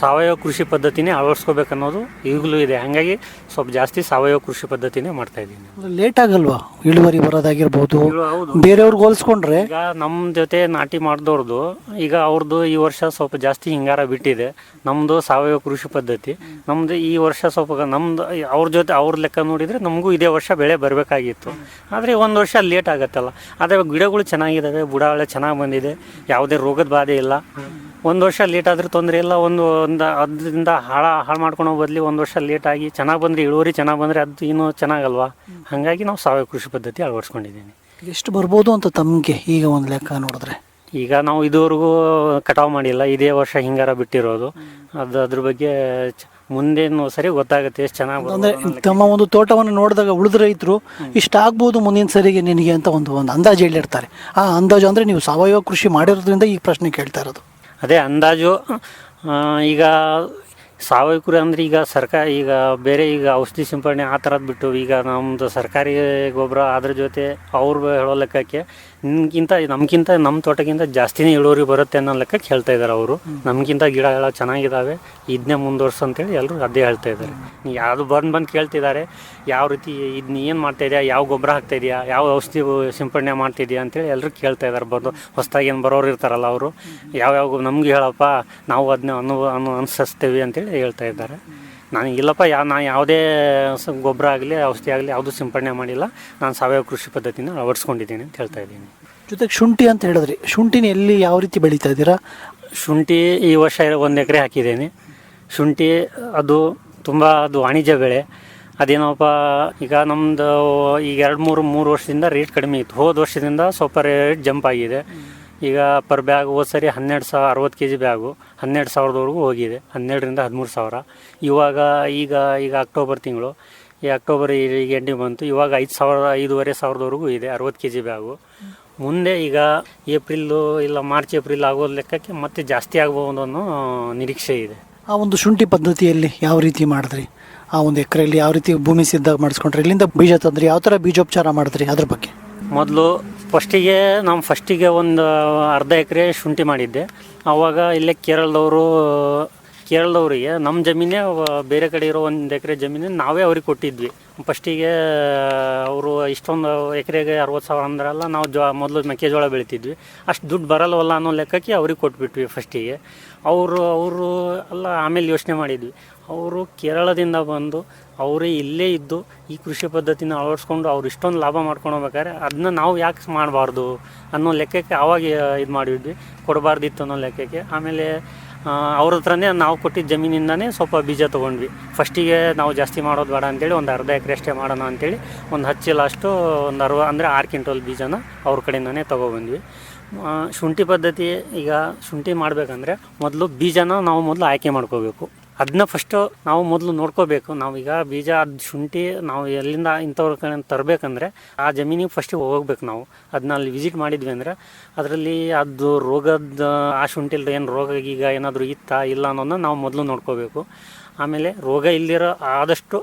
ಸಾವಯವ ಕೃಷಿ ಪದ್ಧತಿನೇ ಅಳವಡಿಸ್ಕೋಬೇಕನ್ನೋದು ಈಗಲೂ ಇದೆ. ಹಾಗಾಗಿ ಸ್ವಲ್ಪ ಜಾಸ್ತಿ ಸಾವಯವ ಕೃಷಿ ಪದ್ಧತಿನೇ ಮಾಡ್ತಾ ಇದ್ದೀನಿ. ಲೇಟ್ ಆಗಲ್ವಾ? ಇಳುವರಿ ಬರೋದಾಗಿರ್ಬೋದು ಬೇರೆಯವ್ರಿಗೆ ಹೋಲಿಸ್ಕೊಂಡ್ರೆ? ಈಗ ನಮ್ಮ ಜೊತೆ ನಾಟಿ ಮಾಡಿದವ್ರದ್ದು ಈಗ ಅವ್ರದ್ದು ಈ ವರ್ಷ ಸ್ವಲ್ಪ ಜಾಸ್ತಿ ಹಿಂಗಾರ ಬಿಟ್ಟಿದೆ. ನಮ್ಮದು ಸಾವಯವ ಕೃಷಿ ಪದ್ಧತಿ. ನಮ್ಮದು ಈ ವರ್ಷ ಸ್ವಲ್ಪ ನಮ್ದು ಅವ್ರ ಜೊತೆ ಅವ್ರ ಲೆಕ್ಕ ನೋಡಿದರೆ ನಮಗೂ ಇದೇ ವರ್ಷ ಬೆಳೆ ಬರಬೇಕಾಗಿತ್ತು. ಆದರೆ ಒಂದು ವರ್ಷ ಲೇಟ್ ಆಗುತ್ತಲ್ಲ. ಆದರೆ ಗಿಡಗಳು ಚೆನ್ನಾಗಿದ್ದಾವೆ ಬುಡಾವಳೆ ಚೆನ್ನಾಗಿ ಬಂದಿದೆ. ಯಾವುದೇ ರೋಗದ ಬಾಧೆ ಇಲ್ಲ. ಒಂದು ವರ್ಷ ಲೇಟ್ ಆದರೂ ತೊಂದರೆ ಇಲ್ಲ. ಒಂದು ಒಂದು ಅದರಿಂದ ಹಾಳ ಹಾಳು ಮಾಡ್ಕೊಳೋ ಬದಲಿ ಒಂದು ವರ್ಷ ಲೇಟ್ ಆಗಿ ಚೆನ್ನಾಗಿ ಬಂದರೆ ಇಳುವರಿ ಚೆನ್ನಾಗಿ ಬಂದರೆ ಅದು ಇನ್ನೂ ಚೆನ್ನಾಗಲ್ವಾ? ಹಾಗಾಗಿ ನಾವು ಸಾವಯವ ಕೃಷಿ ಪದ್ಧತಿ ಅಳವಡಿಸ್ಕೊಂಡಿದ್ದೀನಿ ಎಷ್ಟು ಬರ್ಬೋದು ಅಂತ ತಮಗೆ ಈಗ ಒಂದು ಲೆಕ್ಕ ನೋಡಿದ್ರೆ? ಈಗ ನಾವು ಇದುವರೆಗೂ ಕಟಾವು ಮಾಡಿಲ್ಲ. ಇದೇ ವರ್ಷ ಹಿಂಗಾರ ಬಿಟ್ಟಿರೋದು. ಅದು ಅದ್ರ ಬಗ್ಗೆ ಮುಂದೇನು ಸರಿ ಗೊತ್ತಾಗುತ್ತೆ ಎಷ್ಟು ಚೆನ್ನಾಗಿ ಅಂದರೆ ತಮ್ಮ ಒಂದು ತೋಟವನ್ನು ನೋಡಿದಾಗ ಉಳಿದ ರೈತರು ಇಷ್ಟಾಗ್ಬೋದು ಮುಂದಿನ ಸರಿಗೆ ನಿನಗೆ ಅಂತ ಒಂದು ಒಂದು ಅಂದಾಜು ಹೇಳಿರ್ತಾರೆ. ಆ ಅಂದಾಜು ಅಂದರೆ ನೀವು ಸಾವಯವ ಕೃಷಿ ಮಾಡಿರೋದ್ರಿಂದ ಈ ಪ್ರಶ್ನೆ ಕೇಳ್ತಾ ಇರೋದು. ಅದೇ ಅಂದಾಜು ಈಗ ಸಾವಯವ ಕುರಿ ಅಂದರೆ ಈಗ ಸರ್ಕಾರ, ಈಗ ಬೇರೆ ಈಗ ಔಷಧಿ ಸಿಂಪಡಣೆ ಆ ಥರದ್ದು ಬಿಟ್ಟು ಈಗ ನಮ್ಮದು ಸರ್ಕಾರಿ ಗೊಬ್ಬರ ಅದ್ರ ಜೊತೆ ಅವ್ರು ಹೇಳೋ ಲೆಕ್ಕಕ್ಕೆ ನಿಮ್ಗಿಂತ ನಮ್ಗಿಂತ ನಮ್ಮ ತೋಟಕ್ಕಿಂತ ಜಾಸ್ತಿನೇ ಇಳುವರಿ ಬರುತ್ತೆ ಅನ್ನೋ ಲೆಕ್ಕ ಹೇಳ್ತಾ ಇದ್ದಾರೆ ಅವರು. ನಮಗಿಂತ ಗಿಡ ಎಲ್ಲ ಚೆನ್ನಾಗಿದ್ದಾವೆ ಇದನ್ನೇ ಮುಂದುವರ್ಸು ಅಂತೇಳಿ ಎಲ್ಲರೂ ಅದೇ ಹೇಳ್ತಾ ಇದ್ದಾರೆ. ಯಾವುದು ಬಂದು ಬಂದು ಕೇಳ್ತಿದ್ದಾರೆ ಯಾವ ರೀತಿ ಇದನ್ನ ಏನು ಮಾಡ್ತಾ ಇದೆಯಾ ಯಾವ ಗೊಬ್ಬರ ಹಾಕ್ತಾ ಇದೆಯಾ ಯಾವ ಔಷಧಿ ಸಿಂಪಡಣೆ ಮಾಡ್ತಿದ್ಯಾ ಅಂತೇಳಿ ಎಲ್ಲರೂ ಕೇಳ್ತಾ ಇದ್ದಾರೆ. ಬಂದು ಹೊಸದಾಗಿ ಏನು ಬರೋರು ಇರ್ತಾರಲ್ಲ ಅವರು. ಯಾವ್ಯಾವ ನಮ್ಗೆ ಹೇಳಪ್ಪ ನಾವು ಅದನ್ನ ಅನು ಅನು ಅನುಸರಿಸ್ತೇವೆ ಅಂತೇಳಿ ಹೇಳ್ತಾ ಇದ್ದಾರೆ. ನಾನು ಇಲ್ಲಪ್ಪ ಯಾ ನಾನು ಯಾವುದೇ ಸ- ಗೊಬ್ಬರ ಆಗಲಿ ಔಷಧಿ ಆಗಲಿ ಯಾವುದೂ ಸಿಂಪಡಣೆ ಮಾಡಿಲ್ಲ. ನಾನು ಸಾವಯವ ಕೃಷಿ ಪದ್ಧತಿನ ಅಳವಡಿಸ್ಕೊಂಡಿದ್ದೀನಿ ಅಂತ ಹೇಳ್ತಾ ಇದ್ದೀನಿ. ಜೊತೆಗೆ ಶುಂಠಿ ಅಂತ ಹೇಳಿದ್ರಿ. ಶುಂಠಿನ ಎಲ್ಲಿ ಯಾವ ರೀತಿ ಬೆಳೀತಾ ಇದ್ದೀರಾ? ಶುಂಠಿ ಈ ವರ್ಷ ಒಂದು ಎಕರೆ ಹಾಕಿದ್ದೀನಿ. ಶುಂಠಿ ಅದು ತುಂಬ ಅದು ವಾಣಿಜ್ಯ ಬೆಳೆ. ಅದೇನಪ್ಪ ಈಗ ನಮ್ಮದು ಈಗ ಎರಡು ಮೂರು ಮೂರು ವರ್ಷದಿಂದ ರೇಟ್ ಕಡಿಮೆ ಇತ್ತು. ಹೋದ ವರ್ಷದಿಂದ ಸ್ವಲ್ಪ ರೇಟ್ ಜಂಪ್ ಆಗಿದೆ. ಈಗ ಪರ್ ಬ್ಯಾಗ್ ಹೋದ ಸರಿ ಹನ್ನೆರಡು ಸಾವಿರ ಅರವತ್ತು ಕೆ ಜಿ ಬ್ಯಾಗು ಹನ್ನೆರಡು ಸಾವಿರದವರೆಗೂ ಹೋಗಿದೆ. ಹನ್ನೆರಡರಿಂದ ಹದಿಮೂರು ಸಾವಿರ. ಇವಾಗ ಈಗ ಈಗ ಅಕ್ಟೋಬರ್ ತಿಂಗಳು. ಈ ಅಕ್ಟೋಬರ್ ಈಗ ಎಂಡಿಂಗ್ ಬಂತು. ಇವಾಗ ಐದು ಸಾವಿರ ಐದೂವರೆ ಸಾವಿರದವರೆಗೂ ಇದೆ ಅರವತ್ತು ಕೆ ಜಿ ಬ್ಯಾಗು. ಮುಂದೆ ಈಗ ಏಪ್ರಿಲ್ಲು ಇಲ್ಲ ಮಾರ್ಚ್ ಏಪ್ರಿಲ್ ಆಗೋ ಲೆಕ್ಕಕ್ಕೆ ಮತ್ತೆ ಜಾಸ್ತಿ ಆಗಬಹುದು ಅನ್ನೋ ನಿರೀಕ್ಷೆ ಇದೆ. ಆ ಒಂದು ಶುಂಠಿ ಪದ್ಧತಿಯಲ್ಲಿ ಯಾವ ರೀತಿ ಮಾಡಿದ್ರಿ? ಆ ಒಂದು ಎಕರೆಯಲ್ಲಿ ಯಾವ ರೀತಿ ಭೂಮಿ ಸಿದ್ಧ ಮಾಡಿಸ್ಕೊಂಡ್ರಿ? ಇಲ್ಲಿಂದ ಬೀಜ ತಂದ್ರಿ. ಯಾವ ಥರ ಬೀಜೋಪಚಾರ ಮಾಡಿದ್ರಿ ಅದ್ರ ಬಗ್ಗೆ? ಮೊದಲು ಫಸ್ಟಿಗೆ ನಾವು ಫಸ್ಟಿಗೆ ಒಂದು ಅರ್ಧ ಎಕರೆ ಶುಂಠಿ ಮಾಡಿದ್ದೆ. ಆವಾಗ ಇಲ್ಲೇ ಕೇರಳದವರು, ಕೇರಳದವರಿಗೆ ನಮ್ಮ ಜಮೀನೇ, ಬೇರೆ ಕಡೆ ಇರೋ ಒಂದು ಎಕರೆ ಜಮೀನು ನಾವೇ ಅವ್ರಿಗೆ ಕೊಟ್ಟಿದ್ವಿ. ಫಸ್ಟಿಗೆ ಅವರು ಇಷ್ಟೊಂದು ಎಕರೆಗೆ ಅರವತ್ತು ಸಾವಿರ ಅಂದ್ರಲ್ಲ, ನಾವು ಜೋ, ಮೊದಲು ಮೆಕ್ಕೆಜೋಳ ಬೆಳಿತಿದ್ವಿ. ಅಷ್ಟು ದುಡ್ಡು ಬರಲ್ಲವಲ್ಲ ಅನ್ನೋ ಲೆಕ್ಕಕ್ಕೆ ಅವ್ರಿಗೆ ಕೊಟ್ಬಿಟ್ವಿ ಫಸ್ಟಿಗೆ. ಅವರು ಅವರು ಎಲ್ಲ ಆಮೇಲೆ ಯೋಚನೆ ಮಾಡಿದ್ವಿ. ಅವರು ಕೇರಳದಿಂದ ಬಂದು ಅವರೇ ಇಲ್ಲೇ ಇದ್ದು ಈ ಕೃಷಿ ಪದ್ಧತಿನ ಅಳವಡಿಸ್ಕೊಂಡು ಅವ್ರು ಇಷ್ಟೊಂದು ಲಾಭ ಮಾಡ್ಕೊಂಡು ಹೋಗ್ಬೇಕಾದ್ರೆ ಅದನ್ನ ನಾವು ಯಾಕೆ ಮಾಡಬಾರ್ದು ಅನ್ನೋ ಲೆಕ್ಕಕ್ಕೆ ಆವಾಗ ಇದು ಮಾಡಿದ್ವಿ. ಕೊಡಬಾರ್ದಿತ್ತು ಅನ್ನೋ ಲೆಕ್ಕಕ್ಕೆ. ಆಮೇಲೆ ಅವ್ರ ಹತ್ರನೇ ನಾವು ಕೊಟ್ಟಿದ್ದ ಜಮೀನಿಂದನೇ ಸ್ವಲ್ಪ ಬೀಜ ತೊಗೊಂಡ್ವಿ. ಫಸ್ಟಿಗೆ ನಾವು ಜಾಸ್ತಿ ಮಾಡೋದು ಬೇಡ ಅಂತೇಳಿ ಒಂದು ಅರ್ಧ ಎಕರೆ ಅಷ್ಟೇ ಮಾಡೋಣ ಅಂತೇಳಿ ಒಂದು ಹತ್ತು ಚೀಲ ಅಷ್ಟು ಒಂದು ಅರ್ವ, ಅಂದರೆ ಆರು ಕ್ವಿಂಟಲ್ ಬೀಜನ ಅವ್ರ ಕಡೆಯಿಂದನೇ ತೊಗೊಬಂದ್ವಿ. ಶುಂಠಿ ಪದ್ಧತಿ ಈಗ ಶುಂಠಿ ಮಾಡಬೇಕಂದ್ರೆ ಮೊದಲು ಬೀಜನ ನಾವು ಮೊದಲು ಆಯ್ಕೆ ಮಾಡ್ಕೋಬೇಕು. ಅದನ್ನ ಫಸ್ಟು ನಾವು ಮೊದಲು ನೋಡ್ಕೋಬೇಕು. ನಾವೀಗ ಬೀಜ ಅದು ಶುಂಠಿ ನಾವು ಎಲ್ಲಿಂದ ಇಂಥವ್ರ ಕಡೆ ತರಬೇಕಂದ್ರೆ ಆ ಜಮೀನಿಗೆ ಫಸ್ಟಿಗೆ ಹೋಗ್ಬೇಕು ನಾವು. ಅದನ್ನ ಅಲ್ಲಿ ವಿಸಿಟ್ ಮಾಡಿದ್ವಿ ಅಂದರೆ ಅದರಲ್ಲಿ ಅದು ರೋಗದ, ಆ ಶುಂಠಿಲ್ದ ಏನು ರೋಗ ಈಗ ಏನಾದರೂ ಇತ್ತಾ ಇಲ್ಲ ಅನ್ನೋದನ್ನ ನಾವು ಮೊದಲು ನೋಡ್ಕೋಬೇಕು. ಆಮೇಲೆ ರೋಗ ಇಲ್ದಿರೋ ಆದಷ್ಟು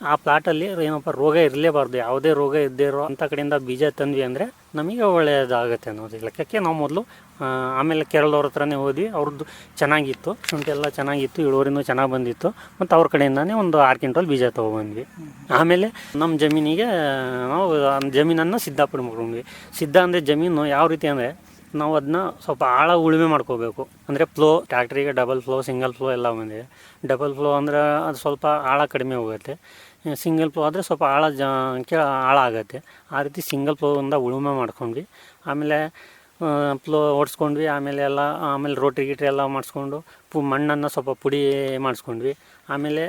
ಆ ಪ್ಲಾಟಲ್ಲಿ ಏನಪ್ಪ, ರೋಗ ಇರಲೇಬಾರ್ದು, ಯಾವುದೇ ರೋಗ ಇದ್ದೇ ಇರೋ ಅಂಥ ಕಡೆಯಿಂದ ಬೀಜ ತಂದ್ವಿ ಅಂದರೆ ನಮಗೆ ಒಳ್ಳೆಯದಾಗುತ್ತೆ ಅನ್ನೋದು ಲೆಕ್ಕಕ್ಕೆ ನಾವು ಮೊದಲು ಆಮೇಲೆ ಕೇರಳದವ್ರ ಹತ್ರನೇ ಹೋದ್ವಿ ಅವ್ರದ್ದು ಚೆನ್ನಾಗಿತ್ತು ಶುಂಠಿ ಎಲ್ಲ ಚೆನ್ನಾಗಿತ್ತು, ಇಳುವರಿನೂ ಚೆನ್ನಾಗಿ ಬಂದಿತ್ತು, ಮತ್ತು ಅವ್ರ ಕಡೆಯಿಂದನೇ ಒಂದು ಆರು ಕ್ವಿಂಟಲ್ ಬೀಜ ತೊಗೊಬಂದ್ವಿ ಆಮೇಲೆ ನಮ್ಮ ಜಮೀನಿಗೆ, ನಾವು ಜಮೀನನ್ನು ಸಿದ್ಧಪಡಿ ಮಾಡ್ಕೊಂಡ್ವಿ ಸಿದ್ಧ ಅಂದರೆ ಜಮೀನು ಯಾವ ರೀತಿ ಅಂದರೆ ನಾವು ಅದನ್ನ ಸ್ವಲ್ಪ ಆಳ ಉಳುಮೆ ಮಾಡ್ಕೋಬೇಕು. ಅಂದರೆ ಫ್ಲೋ ಟ್ಯಾಕ್ಟ್ರಿಗೆ ಡಬಲ್ ಫ್ಲೋ ಸಿಂಗಲ್ ಫ್ಲೋ ಎಲ್ಲ ಬಂದಿದೆ. ಡಬಲ್ ಫ್ಲೋ ಅಂದರೆ ಅದು ಸ್ವಲ್ಪ ಆಳ ಕಡಿಮೆ ಹೋಗುತ್ತೆ. ಸಿಂಗಲ್ ಫ್ಲೋ ಆದರೆ ಸ್ವಲ್ಪ ಆಳ ಜ ಕೇ ಆಳ ಆಗುತ್ತೆ. ಆ ರೀತಿ ಸಿಂಗಲ್ ಫ್ಲೋಯಿಂದ ಉಳುಮೆ ಮಾಡ್ಕೊಂಡ್ವಿ. ಆಮೇಲೆ ಫ್ಲೋ ಓಡಿಸ್ಕೊಂಡ್ವಿ. ಆಮೇಲೆ ಎಲ್ಲ, ಆಮೇಲೆ ರೋಟ್ರಿ ಗಿಟ್ರಿ ಎಲ್ಲ ಮಾಡಿಸ್ಕೊಂಡು ಪು, ಮಣ್ಣನ್ನು ಸ್ವಲ್ಪ ಪುಡಿ ಮಾಡಿಸ್ಕೊಂಡ್ವಿ. ಆಮೇಲೆ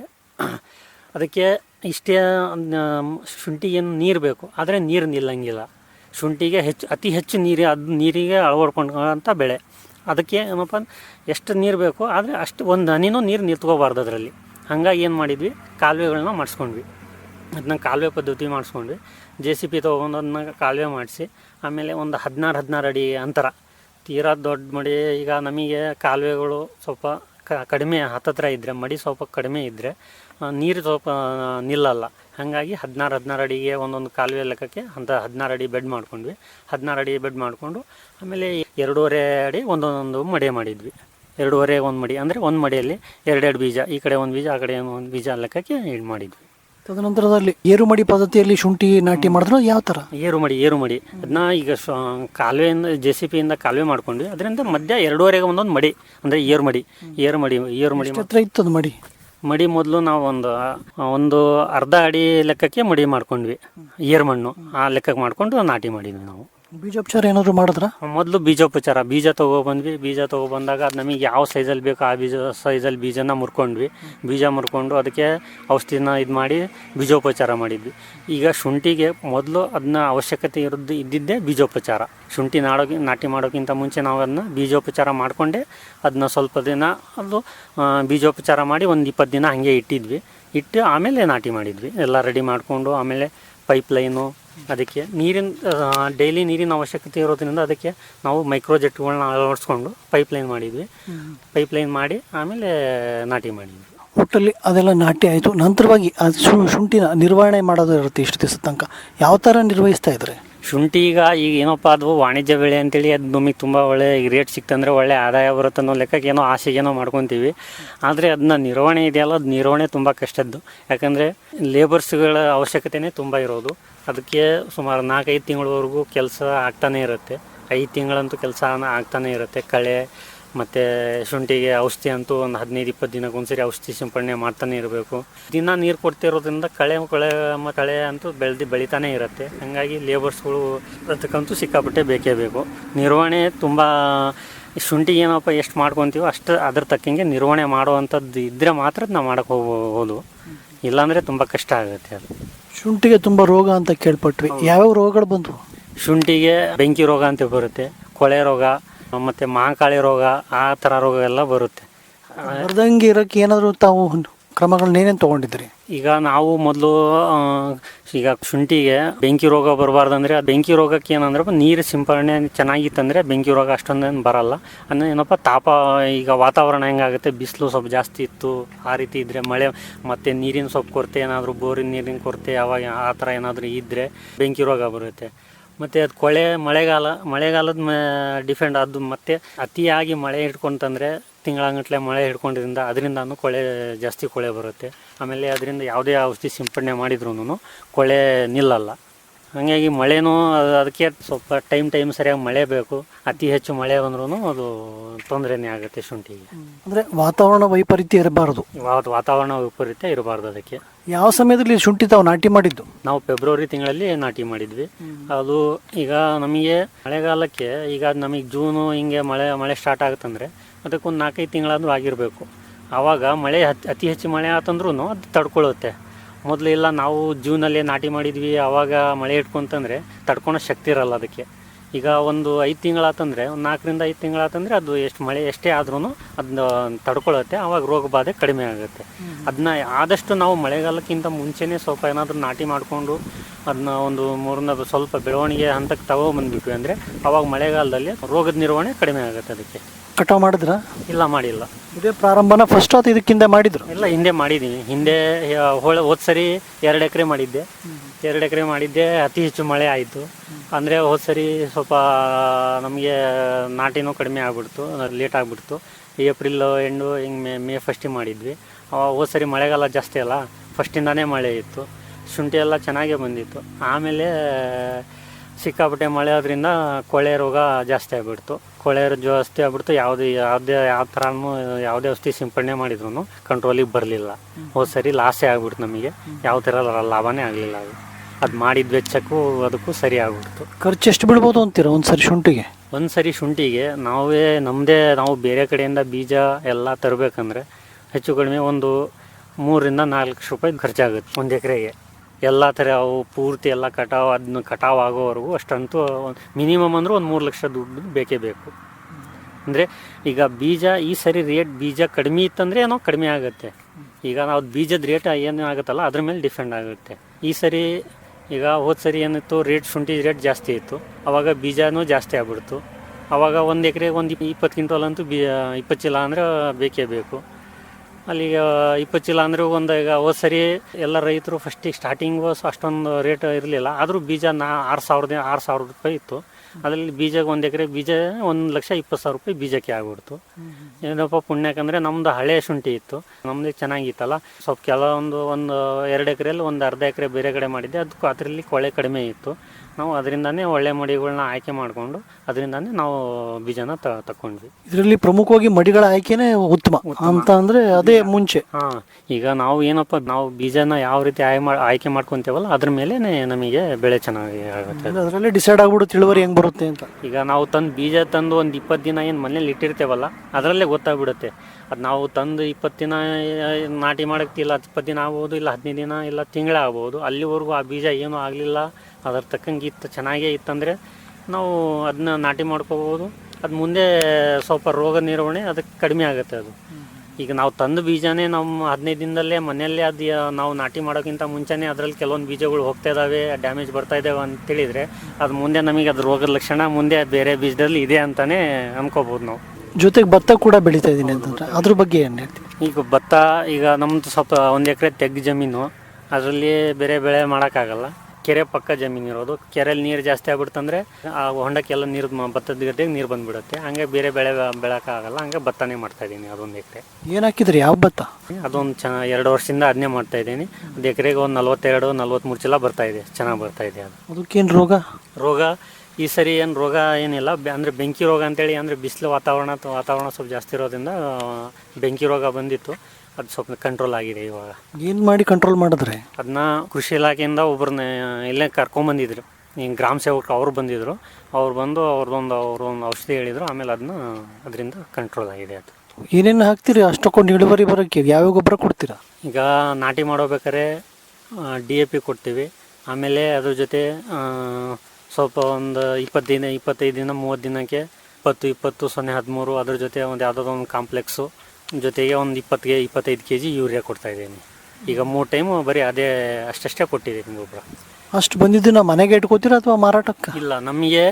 ಅದಕ್ಕೆ ಇಷ್ಟೇ ಶುಂಠಿಗೇನು ನೀರು ಬೇಕು. ಆದರೆ ನೀರು ನಿಲ್ಲಂಗಿಲ್ಲ. ಶುಂಠಿಗೆ ಹೆಚ್ಚು, ಅತಿ ಹೆಚ್ಚು ನೀರು ಅದು ನೀರಿಗೆ ಅಳವಡ್ಕೊಂಡಂಥ ಬೆಳೆ. ಅದಕ್ಕೆ ಏನಪ್ಪ ಎಷ್ಟು ನೀರು ಬೇಕು, ಆದರೆ ಅಷ್ಟು ಒಂದು ಹನಿನೂ ನೀರು ನಿಂತ್ಕೋಬಾರ್ದು ಅದರಲ್ಲಿ. ಹಂಗಾಗಿ ಏನು ಮಾಡಿದ್ವಿ ಕಾಲುವೆಗಳನ್ನ ಮಾಡಿಸ್ಕೊಂಡ್ವಿ. ಅದನ್ನ ಕಾಲುವೆ ಪದ್ಧತಿ ಮಾಡಿಸ್ಕೊಂಡ್ವಿ. ಜೆ ಸಿ ಪಿ ತೊಗೊಂಡು ಅದನ್ನ ಕಾಲುವೆ ಮಾಡಿಸಿ, ಆಮೇಲೆ ಒಂದು ಹದಿನಾರು ಹದಿನಾರು ಅಡಿ ಅಂತರ. ತೀರಾ ದೊಡ್ಡ ಮಡಿ, ಈಗ ನಮಗೆ ಕಾಲುವೆಗಳು ಸ್ವಲ್ಪ ಕಡಿಮೆ, ಹತ್ತತ್ರ ಇದ್ದರೆ ಮಡಿ ಸ್ವಲ್ಪ ಕಡಿಮೆ ಇದ್ದರೆ ನೀರು ಸ್ವಲ್ಪ ನಿಲ್ಲಲ್ಲ. ಹಾಗಾಗಿ ಹದಿನಾರು ಹದಿನಾರು ಅಡಿಗೆ ಒಂದೊಂದು ಕಾಲುವೆ ಲೆಕ್ಕಕ್ಕೆ ಅಂತ ಹದಿನಾರು ಅಡಿ ಬೆಡ್ ಮಾಡ್ಕೊಂಡ್ವಿ. ಹದಿನಾರು ಅಡಿ ಬೆಡ್ ಮಾಡಿಕೊಂಡು ಆಮೇಲೆ ಎರಡೂವರೆ ಅಡಿ ಒಂದೊಂದು ಮಡಿ ಮಾಡಿದ್ವಿ. ಎರಡೂವರೆ ಒಂದು ಮಡಿ ಅಂದರೆ ಒಂದು ಮಡಿಯಲ್ಲಿ ಎರಡೆರಡು ಬೀಜ ಈ ಕಡೆ ಒಂದು ಬೀಜ ಆ ಕಡೆ ಒಂದು ಬೀಜ ಲೆಕ್ಕಕ್ಕೆ ಇದು ಮಾಡಿದ್ವಿ. ತದನಂತರದಲ್ಲಿ ಏರುಮಡಿ ಪದ್ಧತಿಯಲ್ಲಿ ಶುಂಠಿ ನಾಟಿ ಮಾಡಿದ್ರು ಯಾವ ಥರ? ಏರುಮಡಿ ಏರುಮಡಿ. ಏರು ಮಡಿ ಅದನ್ನ ಈಗ ಕಾಲುವೆಯಿಂದ ಜೆ ಸಿ ಪಿಯಿಂದ ಕಾಲುವೆ ಮಾಡ್ಕೊಂಡ್ವಿ. ಅದರಿಂದ ಮಧ್ಯ ಎರಡೂವರೆಗೆ ಒಂದೊಂದು ಮಡಿ ಅಂದರೆ ಏರುಮಡಿ. ಏರುಮಡಿ ಏರುಮಡಿ ಹತ್ರ ಇತ್ತು ಅದು ಮಡಿ? ಮಡಿ ಮೊದಲು ನಾವು ಒಂದು ಒಂದು ಅರ್ಧ ಅಡಿ ಲೆಕ್ಕಕ್ಕೆ ಮಡಿ ಮಾಡ್ಕೊಂಡ್ವಿ. ಏರು ಮಣ್ಣು ಆ ಲೆಕ್ಕಕ್ಕೆ ಮಾಡಿಕೊಂಡು ನಾಟಿ ಮಾಡಿದ್ವಿ ನಾವು. ಬೀಜೋಪಚಾರ ಏನಾದರೂ ಮಾಡಿದ್ರ? ಮೊದಲು ಬೀಜೋಪಚಾರ. ಬೀಜ ತೊಗೊಬಂದ್ವಿ ಬೀಜ ತೊಗೊಬಂದಾಗ ಅದು ನಮಗೆ ಯಾವ ಸೈಜಲ್ಲಿ ಬೇಕೋ ಆ ಬೀಜ ಸೈಜಲ್ಲಿ ಬೀಜನ ಮುರ್ಕೊಂಡ್ವಿ. ಬೀಜ ಮುರ್ಕೊಂಡು ಅದಕ್ಕೆ ಔಷಧಿನ ಇದು ಮಾಡಿ ಬೀಜೋಪಚಾರ ಮಾಡಿದ್ವಿ. ಈಗ ಶುಂಠಿಗೆ ಮೊದಲು ಅದನ್ನ ಅವಶ್ಯಕತೆ ಇರೋದು ಇದ್ದಿದ್ದೇ ಬೀಜೋಪಚಾರ. ಶುಂಠಿ ನಾಡೋಗಿ, ನಾಟಿ ಮಾಡೋಕ್ಕಿಂತ ಮುಂಚೆ ನಾವು ಅದನ್ನ ಬೀಜೋಪಚಾರ ಮಾಡಿಕೊಂಡೆ ಅದನ್ನ ಸ್ವಲ್ಪ ದಿನ ಅದು ಬೀಜೋಪಚಾರ ಮಾಡಿ ಒಂದು ಇಪ್ಪತ್ತು ದಿನ ಹಾಗೆ ಇಟ್ಟಿದ್ವಿ. ಇಟ್ಟು ಆಮೇಲೆ ನಾಟಿ ಮಾಡಿದ್ವಿ. ಎಲ್ಲ ರೆಡಿ ಮಾಡಿಕೊಂಡು ಆಮೇಲೆ ಪೈಪ್ ಲೈನು ಅದಕ್ಕೆ ನೀರಿನ ಡೈಲಿ ನೀರಿನ ಅವಶ್ಯಕತೆ ಇರೋದ್ರಿಂದ ಅದಕ್ಕೆ ನಾವು ಮೈಕ್ರೋ ಜೆಟ್ಗಳನ್ನ ಅಳವಡಿಸ್ಕೊಂಡು ಪೈಪ್ ಲೈನ್ ಮಾಡಿದ್ವಿ. ಪೈಪ್ ಲೈನ್ ಮಾಡಿ ಆಮೇಲೆ ನಾಟಿ ಮಾಡಿದ್ವಿ. ಒಟ್ಟಲ್ಲಿ ಅದೆಲ್ಲ ನಾಟಿ ಆಯಿತು. ನಂತರವಾಗಿ ಆ ಶು- ಶುಂಠಿನ ನಿರ್ವಹಣೆ ಮಾಡೋದು ಇರುತ್ತೆ ಇಷ್ಟು ದಿವಸ ತನಕ. ಯಾವ ಥರ ನಿರ್ವಹಿಸ್ತಾ ಇದ್ದಾರೆ ಶುಂಠಿ ಈಗ ಈಗ ಏನಪ್ಪ ಅದು ವಾಣಿಜ್ಯ ಬೆಳೆ ಅಂತೇಳಿ ಅದು ನಮಗೆ ತುಂಬ ಒಳ್ಳೆ ರೇಟ್ ಸಿಕ್ತಂದ್ರೆ ಒಳ್ಳೆ ಆದಾಯ ಬರುತ್ತೆ ಅನ್ನೋ ಲೆಕ್ಕಕ್ಕೆ ಏನೋ ಆಸೆಗೇನೋ ಮಾಡ್ಕೊತೀವಿ. ಆದರೆ ಅದನ್ನ ನಿರ್ವಹಣೆ ಇದೆಯಲ್ಲ ಅದು ನಿರ್ವಹಣೆ ತುಂಬ ಕಷ್ಟದ್ದು. ಯಾಕಂದರೆ ಲೇಬರ್ಸ್ಗಳ ಅವಶ್ಯಕತೆನೇ ತುಂಬ ಇರೋದು. ಅದಕ್ಕೆ ಸುಮಾರು ನಾಲ್ಕೈದು ತಿಂಗಳವರೆಗೂ ಕೆಲಸ ಆಗ್ತಾನೇ ಇರುತ್ತೆ. ಐದು ತಿಂಗಳಂತೂ ಕೆಲಸ ಆಗ್ತಾನೇ ಇರುತ್ತೆ. ಕಳೆ ಮತ್ತು ಶುಂಠಿಗೆ ಔಷಧಿ ಅಂತೂ ಒಂದು ಹದಿನೈದು, ಇಪ್ಪತ್ತು ದಿನಕ್ಕೊಂದ್ಸರಿ ಔಷಧಿ ಸಿಂಪಡಣೆ ಮಾಡ್ತಾನೆ ಇರಬೇಕು. ದಿನ ನೀರು ಕೊಡ್ತಿರೋದ್ರಿಂದ ಕಳೆ ಕಳೆ ಕಳೆ ಅಂತೂ ಬೆಳೆದು ಬೆಳಿತಾನೆ ಇರುತ್ತೆ. ಹಾಗಾಗಿ ಲೇಬರ್ಸ್ಗಳು ಅದಕ್ಕಂತೂ ಸಿಕ್ಕಾಪಟ್ಟೆ ಬೇಕೇ ಬೇಕು. ನಿರ್ವಹಣೆ ತುಂಬ ಶುಂಠಿಗೆ ಏನಪ್ಪ ಎಷ್ಟು ಮಾಡ್ಕೊತೀವೋ ಅಷ್ಟು ಅದ್ರ ತಕ್ಕಂಗೆ ನಿರ್ವಹಣೆ ಮಾಡುವಂಥದ್ದು ಇದ್ದರೆ ಮಾತ್ರ ನಾವು ಮಾಡೋಕ್ಕೆ ಹೋಗ್ಬೋದು ಇಲ್ಲಾಂದರೆ ತುಂಬ ಕಷ್ಟ ಆಗುತ್ತೆ ಅದು. ಶುಂಠಿಗೆ ತುಂಬ ರೋಗ ಅಂತ ಕೇಳ್ಪಟ್ವಿ ಯಾವ್ಯಾವ ರೋಗಗಳು ಬಂದವು? ಶುಂಠಿಗೆ ಬೆಂಕಿ ರೋಗ ಅಂತ ಬರುತ್ತೆ ಕೊಳೆ ರೋಗ ಮತ್ತು ಮಹಾಕಾಳಿ ರೋಗ ಆ ಥರ ರೋಗ ಎಲ್ಲ ಬರುತ್ತೆ. ಬರ್ದಂಗೆ ಇರೋಕ್ಕೆ ಏನಾದರೂ ತಾವು ಕ್ರಮಗಳನ್ನ ಏನೇನು ತೊಗೊಂಡಿದ್ರಿ? ಈಗ ನಾವು ಮೊದಲು ಈಗ ಶುಂಠಿಗೆ ಬೆಂಕಿ ರೋಗ ಬರಬಾರ್ದಂದ್ರೆ ಆ ಬೆಂಕಿ ರೋಗಕ್ಕೆ ಏನಂದ್ರೆ ನೀರು ಸಿಂಪಡಣೆ ಚೆನ್ನಾಗಿತ್ತಂದರೆ ಬೆಂಕಿ ರೋಗ ಅಷ್ಟೊಂದೇನು ಬರಲ್ಲ. ಅಂದರೆ ಏನಪ್ಪ, ತಾಪ, ಈಗ ವಾತಾವರಣ ಹೆಂಗಾಗುತ್ತೆ? ಬಿಸಿಲು ಸ್ವಲ್ಪ ಜಾಸ್ತಿ ಇತ್ತು. ಆ ರೀತಿ ಇದ್ದರೆ ಮಳೆ, ಮತ್ತು ನೀರಿನ ಸ್ವಲ್ಪ ಕೊರತೆ ಏನಾದರೂ, ಬೋರಿನ ನೀರಿನ ಕೊರತೆ ಅವಾಗ ಆ ಥರ ಏನಾದರೂ ಇದ್ದರೆ ಬೆಂಕಿ ರೋಗ ಬರುತ್ತೆ. ಮತ್ತು ಅದು ಕೊಳೆ, ಮಳೆಗಾಲ, ಮಳೆಗಾಲದ ಡಿಫೆಂಡ್ ಅದು ಮತ್ತೆ ಅತಿಯಾಗಿ ಮಳೆ ಹಿಡ್ಕೊಂತಂದರೆ ತಿಂಗಳಂಗಟ್ಲೆ ಮಳೆ ಹಿಡ್ಕೊಂಡಿದ್ರಿಂದ ಅದರಿಂದನು ಕೊಳೆ ಜಾಸ್ತಿ ಕೊಳೆ ಬರುತ್ತೆ. ಆಮೇಲೆ ಅದರಿಂದ ಯಾವುದೇ ಔಷಧಿ ಸಿಂಪಡಣೆ ಮಾಡಿದ್ರೂ ಕೊಳೆ ನಿಲ್ಲಲ್ಲ. ಹಾಗಾಗಿ ಮಳೆನೂ ಅದು ಅದಕ್ಕೆ ಸ್ವಲ್ಪ ಟೈಮ್ ಟೈಮ್ ಸರಿಯಾಗಿ ಮಳೆ ಬೇಕು. ಅತಿ ಹೆಚ್ಚು ಮಳೆ ಬಂದ್ರೂ ಅದು ತೊಂದರೆನೇ ಆಗುತ್ತೆ ಶುಂಠಿಗೆ. ಅಂದರೆ ವಾತಾವರಣ ವೈಪರೀತ್ಯ ಇರಬಾರ್ದು. ವಾತ್- ವಾತಾವರಣ ವೈಪರೀತ್ಯ ಇರಬಾರ್ದು ಅದಕ್ಕೆ. ಯಾವ ಸಮಯದಲ್ಲಿ ಶುಂಠಿ ತಾವು ನಾಟಿ ಮಾಡಿದ್ದು? ನಾವು ಫೆಬ್ರವರಿ ತಿಂಗಳಲ್ಲಿ ನಾಟಿ ಮಾಡಿದ್ವಿ. ಅದು ಈಗ ನಮಗೆ ಮಳೆಗಾಲಕ್ಕೆ ಈಗ ನಮಗೆ ಜೂನು ಹಿಂಗೆ ಮಳೆ ಮಳೆ ಸ್ಟಾರ್ಟ್ ಆಗುತ್ತಂದ್ರೆ ಅದಕ್ಕೊಂದು ನಾಲ್ಕೈದು ತಿಂಗಳಾದರೂ ಆಗಿರಬೇಕು. ಆವಾಗ ಮಳೆ ಅತಿ ಹೆಚ್ಚು ಮಳೆ ಆತಂದ್ರೂ ಅದು ತಡ್ಕೊಳ್ಳುತ್ತೆ ಮೊದಲು ಇಲ್ಲ ನಾವು ಜೂನಲ್ಲೇ ನಾಟಿ ಮಾಡಿದ್ವಿ, ಆವಾಗ ಮಳೆ ಇಟ್ಕೊಂತಂದರೆ ತಡ್ಕೊಳೋ ಶಕ್ತಿ ಇರಲ್ಲ ಅದಕ್ಕೆ. ಈಗ ಒಂದು ಐದು ತಿಂಗಳಾತಂದ್ರೆ ಒಂದು ನಾಲ್ಕರಿಂದ ಐದು ತಿಂಗಳಾತಂದ್ರೆ ಅದು ಎಷ್ಟು ಮಳೆ ಎಷ್ಟೇ ಆದ್ರೂ ಅದನ್ನ ತಡ್ಕೊಳ್ಳುತ್ತೆ ಆವಾಗ ರೋಗ ಬಾಧೆ ಕಡಿಮೆ ಆಗುತ್ತೆ. ಅದನ್ನ ಆದಷ್ಟು ನಾವು ಮಳೆಗಾಲಕ್ಕಿಂತ ಮುಂಚೆನೇ ಸ್ವಲ್ಪ ಏನಾದರೂ ನಾಟಿ ಮಾಡಿಕೊಂಡು ಅದನ್ನ ಒಂದು ಮೂರನ್ನ ಸ್ವಲ್ಪ ಬೆಳವಣಿಗೆ ಹಂತಕ್ಕೆ ತಗೊಬಂದ್ಬಿಟ್ವಿ ಅಂದರೆ ಅವಾಗ ಮಳೆಗಾಲದಲ್ಲಿ ರೋಗದ ನಿರ್ವಹಣೆ ಕಡಿಮೆ ಆಗುತ್ತೆ ಅದಕ್ಕೆ. ಕಟಾವು ಮಾಡಿದ್ರ? ಇಲ್ಲ ಮಾಡಿಲ್ಲ. ಇದೇ ಪ್ರಾರಂಭನ ಫಸ್ಟ್ ಅದು ಇದಕ್ಕಿಂತ ಮಾಡಿದ್ರು? ಇಲ್ಲ ಹಿಂದೆ ಮಾಡಿದ್ದೀನಿ ಹಿಂದೆ ಹೋಳ ಹೋದ ಸರಿ ಎರಡು ಎಕರೆ ಮಾಡಿದ್ದೆ. ಎರಡು ಎಕರೆ ಮಾಡಿದ್ದೆ ಅತಿ ಹೆಚ್ಚು ಮಳೆ ಆಯಿತು. ಅಂದರೆ ಹೋದ ಸರಿ ಸ್ವಲ್ಪ, ನಮಗೆ ನಾಟಿನೂ ಕಡಿಮೆ ಆಗ್ಬಿಡ್ತು ಲೇಟ್ ಆಗಿಬಿಡ್ತು. ಏಪ್ರಿಲ್ ಎಂಡು ಹಿಂಗೆ ಮೇ ಮೇ ಫಸ್ಟಿಗೆ ಮಾಡಿದ್ವಿ. ಹೋದ ಸರಿ ಮಳೆಗಾಲ ಜಾಸ್ತಿ ಅಲ್ಲ ಫಸ್ಟಿಂದಾನೇ ಮಳೆ ಇತ್ತು. ಶುಂಠಿ ಎಲ್ಲ ಚೆನ್ನಾಗೇ ಬಂದಿತ್ತು. ಆಮೇಲೆ, ಸಿಕ್ಕಾಪಟ್ಟೆ ಮಳೆ ಆದ್ರಿಂದ ಕೊಳೆ ರೋಗ ಜಾಸ್ತಿ ಆಗ್ಬಿಡ್ತು. ಕೊಳೆ ಜಾಸ್ತಿ ಆಗ್ಬಿಡ್ತು. ಯಾವುದೇ ಯಾವುದೇ, ಯಾವ ಥರನೂ, ಯಾವುದೇ ಔಷಧಿ ಸಿಂಪಡಣೆ ಮಾಡಿದ್ರು ಕಂಟ್ರೋಲಿಗೆ ಬರಲಿಲ್ಲ. ಹೋದ ಸರಿ ಲಾಸೇ ಆಗ್ಬಿಡ್ತು ನಮಗೆ. ಯಾವ ಥರ ಲಾಭನೇ ಆಗಲಿಲ್ಲ ಅದು. ಅದು ಮಾಡಿದ ವೆಚ್ಚಕ್ಕೂ ಅದಕ್ಕೂ ಸರಿ ಆಗ್ಬಿಡ್ತು. ಖರ್ಚು ಎಷ್ಟು ಬಿಡ್ಬೋದು ಅಂತೀರಾ ಒಂದು ಸರಿ ಶುಂಠಿಗೆ? ಒಂದು ಸರಿ ಶುಂಠಿಗೆ ನಾವೇ ನಮ್ಮದೇ ನಾವು ಬೇರೆ ಕಡೆಯಿಂದ ಬೀಜ ಎಲ್ಲ ತರಬೇಕಂದ್ರೆ ಹೆಚ್ಚು ಕಡಿಮೆ ಒಂದು ಮೂರರಿಂದ ನಾಲ್ಕು ಲಕ್ಷ ರೂಪಾಯಿ ಖರ್ಚಾಗುತ್ತೆ ಒಂದು ಎಕರೆಗೆ. ಎಲ್ಲ ಥರ ಅವು ಪೂರ್ತಿ ಎಲ್ಲ ಕಟಾವು ಅದನ್ನ ಕಟಾವು ಆಗೋವರೆಗೂ ಅಷ್ಟಂತೂ ಮಿನಿಮಮ್ ಅಂದರೂ ಒಂದು ಮೂರು ಲಕ್ಷ ದುಡ್ಡು ಬೇಕೇ ಬೇಕು. ಅಂದರೆ ಈಗ ಬೀಜ ಈ ಸರಿ ರೇಟ್ ಬೀಜ ಕಡಿಮೆ ಇತ್ತಂದರೆ ಏನೋ ಕಡಿಮೆ ಆಗುತ್ತೆ. ಈಗ ನಾವು ಬೀಜದ ರೇಟ್ ಏನು ಆಗುತ್ತಲ್ಲ ಅದ್ರ ಮೇಲೆ ಡಿಪೆಂಡ್ ಆಗುತ್ತೆ. ಈ ಸರಿ ಈಗ ಹೋದ ಸರಿ ಏನಿತ್ತು ರೇಟ್ ಶುಂಠಿ ರೇಟ್ ಜಾಸ್ತಿ ಇತ್ತು. ಅವಾಗ ಬೀಜನೂ ಜಾಸ್ತಿ ಆಗ್ಬಿಡ್ತು. ಅವಾಗ ಒಂದು ಎಕರೆಗೆ ಒಂದು ಇಪ್ಪತ್ತು ಕ್ವಿಂಟಲ್ ಅಂತೂ ಬೀ ಇಪ್ಪತ್ತು ಚೀಲ ಅಂದರೆ ಬೇಕೇ ಬೇಕು. ಅಲ್ಲಿಗ ಇಪ್ಪತ್ತು ಚೀಲ ಅಂದರೆ ಒಂದು ಈಗ ಹೋದ ಸರಿ ಎಲ್ಲ ರೈತರು ಫಸ್ಟಿಗೆ ಸ್ಟಾರ್ಟಿಂಗು ಅಷ್ಟೊಂದು ರೇಟ್ ಇರಲಿಲ್ಲ. ಆದರೂ ಬೀಜ ನಾ ಆರು ಸಾವಿರದ ಆರು ಸಾವಿರ ರೂಪಾಯಿ ಇತ್ತು. ಅದರಲ್ಲಿ ಬೀಜಕ್ಕೆ ಒಂದು ಎಕರೆ ಬೀಜ ಒಂದು ಲಕ್ಷ ಇಪ್ಪತ್ತು ಸಾವಿರ ರೂಪಾಯಿ ಬೀಜಕ್ಕೆ ಆಗ್ಬಿಡ್ತು. ಏನಪ್ಪ ಪುಣ್ಯಕ್ಕಂದರೆ ನಮ್ಮದು ಹಳೆ ಶುಂಠಿ ಇತ್ತು. ನಮ್ಮದು ಚೆನ್ನಾಗಿತ್ತಲ್ಲ. ಸ್ವಲ್ಪ ಕೆಲವೊಂದು ಒಂದು ಎರಡು ಎಕರೆಯಲ್ಲಿ ಒಂದು ಅರ್ಧ ಎಕರೆ ಬೇರೆ ಕಡೆ ಮಾಡಿದ್ದೆ. ಅದಕ್ಕೂ ಅದರಲ್ಲಿ ಕೊಳೆ ಕಡಿಮೆ ಇತ್ತು. ನಾವು ಅದರಿಂದನೇ ಒಳ್ಳೆ ಮಡಿಗಳನ್ನ ಆಯ್ಕೆ ಮಾಡಿಕೊಂಡು ಅದರಿಂದನೇ ನಾವು ಬೀಜನ ತ ತಗೊಂಡ್ವಿ ಇದರಲ್ಲಿ ಪ್ರಮುಖವಾಗಿ ಮಡಿಗಳ ಆಯ್ಕೆನೇ ಉತ್ತಮ. ಅಂತ ಅಂದ್ರೆ ಅದೇ ಮುಂಚೆ. ಹಾಂ ಈಗ ನಾವು ಏನಪ್ಪ ನಾವು ಬೀಜನ ಯಾವ ರೀತಿ ಆಯ್ ಮಾ ಆಯ್ಕೆ ಮಾಡ್ಕೊತೇವಲ್ಲ ಅದ್ರ ಮೇಲೆ ನಮಗೆ ಬೆಳೆ ಚೆನ್ನಾಗಿ ಆಗುತ್ತೆ. ಅದರಲ್ಲಿ ಡಿಸೈಡ್ ಆಗ್ಬಿಡುತ್ತೆ ಇಳುವರಿ ಹೆಂಗ್ ಬರುತ್ತೆ ಅಂತ. ಈಗ ನಾವು ತಂದು ಬೀಜ ತಂದು ಒಂದು ಇಪ್ಪತ್ತು ದಿನ ಏನು ಮನೇಲಿ ಇಟ್ಟಿರ್ತೇವಲ್ಲ ಅದರಲ್ಲೇ ಗೊತ್ತಾಗ್ಬಿಡುತ್ತೆ. ಅದು ನಾವು ತಂದು ಇಪ್ಪತ್ತು ದಿನ ನಾಟಿ ಮಾಡೋಕ್ಕಿಲ್ಲ ಇಪ್ಪತ್ತು ದಿನ ಆಗ್ಬೋದು, ಇಲ್ಲ ಹದಿನೈದು ದಿನ, ಇಲ್ಲ ತಿಂಗಳೇ ಆಗ್ಬೋದು. ಅಲ್ಲಿವರೆಗೂ ಆ ಬೀಜ ಏನೂ ಆಗಲಿಲ್ಲ. ಅದರ ತಕ್ಕಂಗೆ ಇತ್ತು, ಚೆನ್ನಾಗೇ ಇತ್ತಂದರೆ ನಾವು ಅದನ್ನ ನಾಟಿ ಮಾಡ್ಕೋಬೋದು. ಅದು ಮುಂದೆ ಸ್ವಲ್ಪ ರೋಗ ನಿರ್ವಹಣೆ ಅದಕ್ಕೆ ಕಡಿಮೆ ಆಗುತ್ತೆ ಅದು. ಈಗ ನಾವು ತಂದ ಬೀಜನೇ ನಮ್ಮ ಹದಿನೈದು ದಿನದಲ್ಲೇ ಮನೆಯಲ್ಲೇ ಅದು ನಾವು ನಾಟಿ ಮಾಡೋಕ್ಕಿಂತ ಮುಂಚೆನೇ ಅದರಲ್ಲಿ ಕೆಲವೊಂದು ಬೀಜಗಳು ಹೋಗ್ತಾ ಇದ್ದಾವೆ, ಡ್ಯಾಮೇಜ್ ಬರ್ತಾ ಇದ್ದಾವೆ ಅಂತ ತಿಳಿದ್ರೆ ಅದು ಮುಂದೆ ನಮಗೆ ಅದು ರೋಗದ ಲಕ್ಷಣ ಮುಂದೆ ಬೇರೆ ಬೀಜದಲ್ಲಿ ಇದೆ ಅಂತಲೇ ಅಂದ್ಕೋಬೋದು ನಾವು. ಜೊತೆಗೆ ಭತ್ತ ಕೂಡ ಬೆಳೀತಾ ಇದ್ದೀನಿ ಅಂತಂದ್ರೆ ಅದ್ರ ಬಗ್ಗೆ ಏನು ಹೇಳ್ತೀನಿ ಈಗ ಭತ್ತ ಈಗ ನಮ್ಮದು ಸ್ವಲ್ಪ ಒಂದು ಎಕರೆ ತೆಗ್ಗು ಜಮೀನು. ಅದರಲ್ಲಿ ಬೇರೆ ಬೆಳೆ ಮಾಡೋಕ್ಕಾಗಲ್ಲ. ಕೆರೆ ಪಕ್ಕ ಜಮೀನು ಇರೋದು. ಕೆರೆಯಲ್ಲಿ ನೀರು ಜಾಸ್ತಿ ಆಗ್ಬಿಡ್ತಂದ್ರೆ ಆ ಹೊಂಡಕ್ಕೆಲ್ಲ ನೀರು ಭತ್ತದ ಗದ್ದೆಗೆ ನೀರು ಬಂದ್ಬಿಡುತ್ತೆ. ಹಂಗೆ ಬೇರೆ ಬೆಳೆ ಬೆಳಕಾಗಲ್ಲ ಹಂಗೆ ಭತ್ತನೇ ಮಾಡ್ತಾ ಇದ್ದೀನಿ ಅದೊಂದು ಎಕರೆ. ಏನು ಹಾಕಿದ್ರಿ? ಯಾವ ಭತ್ತ? ಅದೊಂದು ಚ ಎರಡು ವರ್ಷದಿಂದ ಅದನ್ನೇ ಮಾಡ್ತಾ ಇದ್ದೀನಿ ಅದು ಎಕರೆಗೆ ಒಂದು ನಲ್ವತ್ತೆರಡು ನಲ್ವತ್ತ್ಮೂರು ಚೀಲ ಬರ್ತಾ ಇದೆ. ಚೆನ್ನಾಗಿ ಬರ್ತಾ ಇದೆ ಅದು. ಅದಕ್ಕೇನು ರೋಗ? ರೋಗ ಈ ಸರಿ ಏನು ರೋಗ ಏನಿಲ್ಲ. ಅಂದರೆ ಬೆಂಕಿ ರೋಗ ಅಂತೇಳಿ ಅಂದರೆ ಬಿಸಿಲು ವಾತಾವರಣ ವಾತಾವರಣ ಸ್ವಲ್ಪ ಜಾಸ್ತಿ ಇರೋದ್ರಿಂದ ಬೆಂಕಿ ರೋಗ ಬಂದಿತ್ತು. ಅದು ಸ್ವಲ್ಪ ಕಂಟ್ರೋಲ್ ಆಗಿದೆ ಇವಾಗ. ಏನು ಮಾಡಿ ಕಂಟ್ರೋಲ್ ಮಾಡಿದ್ರೆ? ಅದನ್ನ ಕೃಷಿ ಇಲಾಖೆಯಿಂದ ಒಬ್ಬರನ್ನ ಇಲ್ಲೇ ಕರ್ಕೊಂಬಂದಿದ್ರು ಹಿಂಗೆ ಗ್ರಾಮ ಸೇವಕರು ಅವ್ರು ಬಂದಿದ್ರು. ಅವ್ರು ಬಂದು ಅವ್ರದ್ದೊಂದು ಒಂದು ಔಷಧಿ ಹೇಳಿದರು. ಆಮೇಲೆ ಅದನ್ನ ಅದರಿಂದ ಕಂಟ್ರೋಲ್ ಆಗಿದೆ ಅದು. ಏನೇನು ಹಾಕ್ತೀರಿ? ಅಷ್ಟಕ್ಕೊಂದು ಇಳುವರಿ ಬರೋಕ್ಕೆ ಯಾವ್ಯಾವ ಗೊಬ್ಬರ ಕೊಡ್ತೀರಾ? ಈಗ ನಾಟಿ ಮಾಡೋಬೇಕಾದ್ರೆ ಡಿ ಎ ಪಿ ಕೊಡ್ತೀವಿ. ಆಮೇಲೆ ಅದ್ರ ಜೊತೆ ಸ್ವಲ್ಪ ಒಂದು ಇಪ್ಪತ್ತು ದಿನ ಇಪ್ಪತ್ತೈದು ದಿನ ಮೂವತ್ತು ದಿನಕ್ಕೆ ಇಪ್ಪತ್ತು ಇಪ್ಪತ್ತು ಸೊನ್ನೆ ಹದಿಮೂರು ಅದ್ರ ಜೊತೆ ಒಂದು ಯಾವುದಾದ್ರು ಒಂದು ಕಾಂಪ್ಲೆಕ್ಸು ಜೊತೆಗೆ ಒಂದು ಇಪ್ಪತ್ತಿಗೆ ಇಪ್ಪತ್ತೈದು ಕೆ ಜಿ ಯೂರಿಯಾ ಕೊಡ್ತಾ ಇದ್ದೀನಿ. ಈಗ ಮೂರು ಟೈಮು ಬರೀ ಅದೇ ಅಷ್ಟಷ್ಟೇ ಕೊಟ್ಟಿದ್ದೀನಿ ಗೊಬ್ಬರ. ಅಷ್ಟು ಬಂದಿದ್ದು ನಾವು ಮನೆಗೆ ಇಟ್ಕೋತೀರಾ ಅಥವಾ ಮಾರಾಟಕ್ಕೆ? ಇಲ್ಲ ನಮಗೆ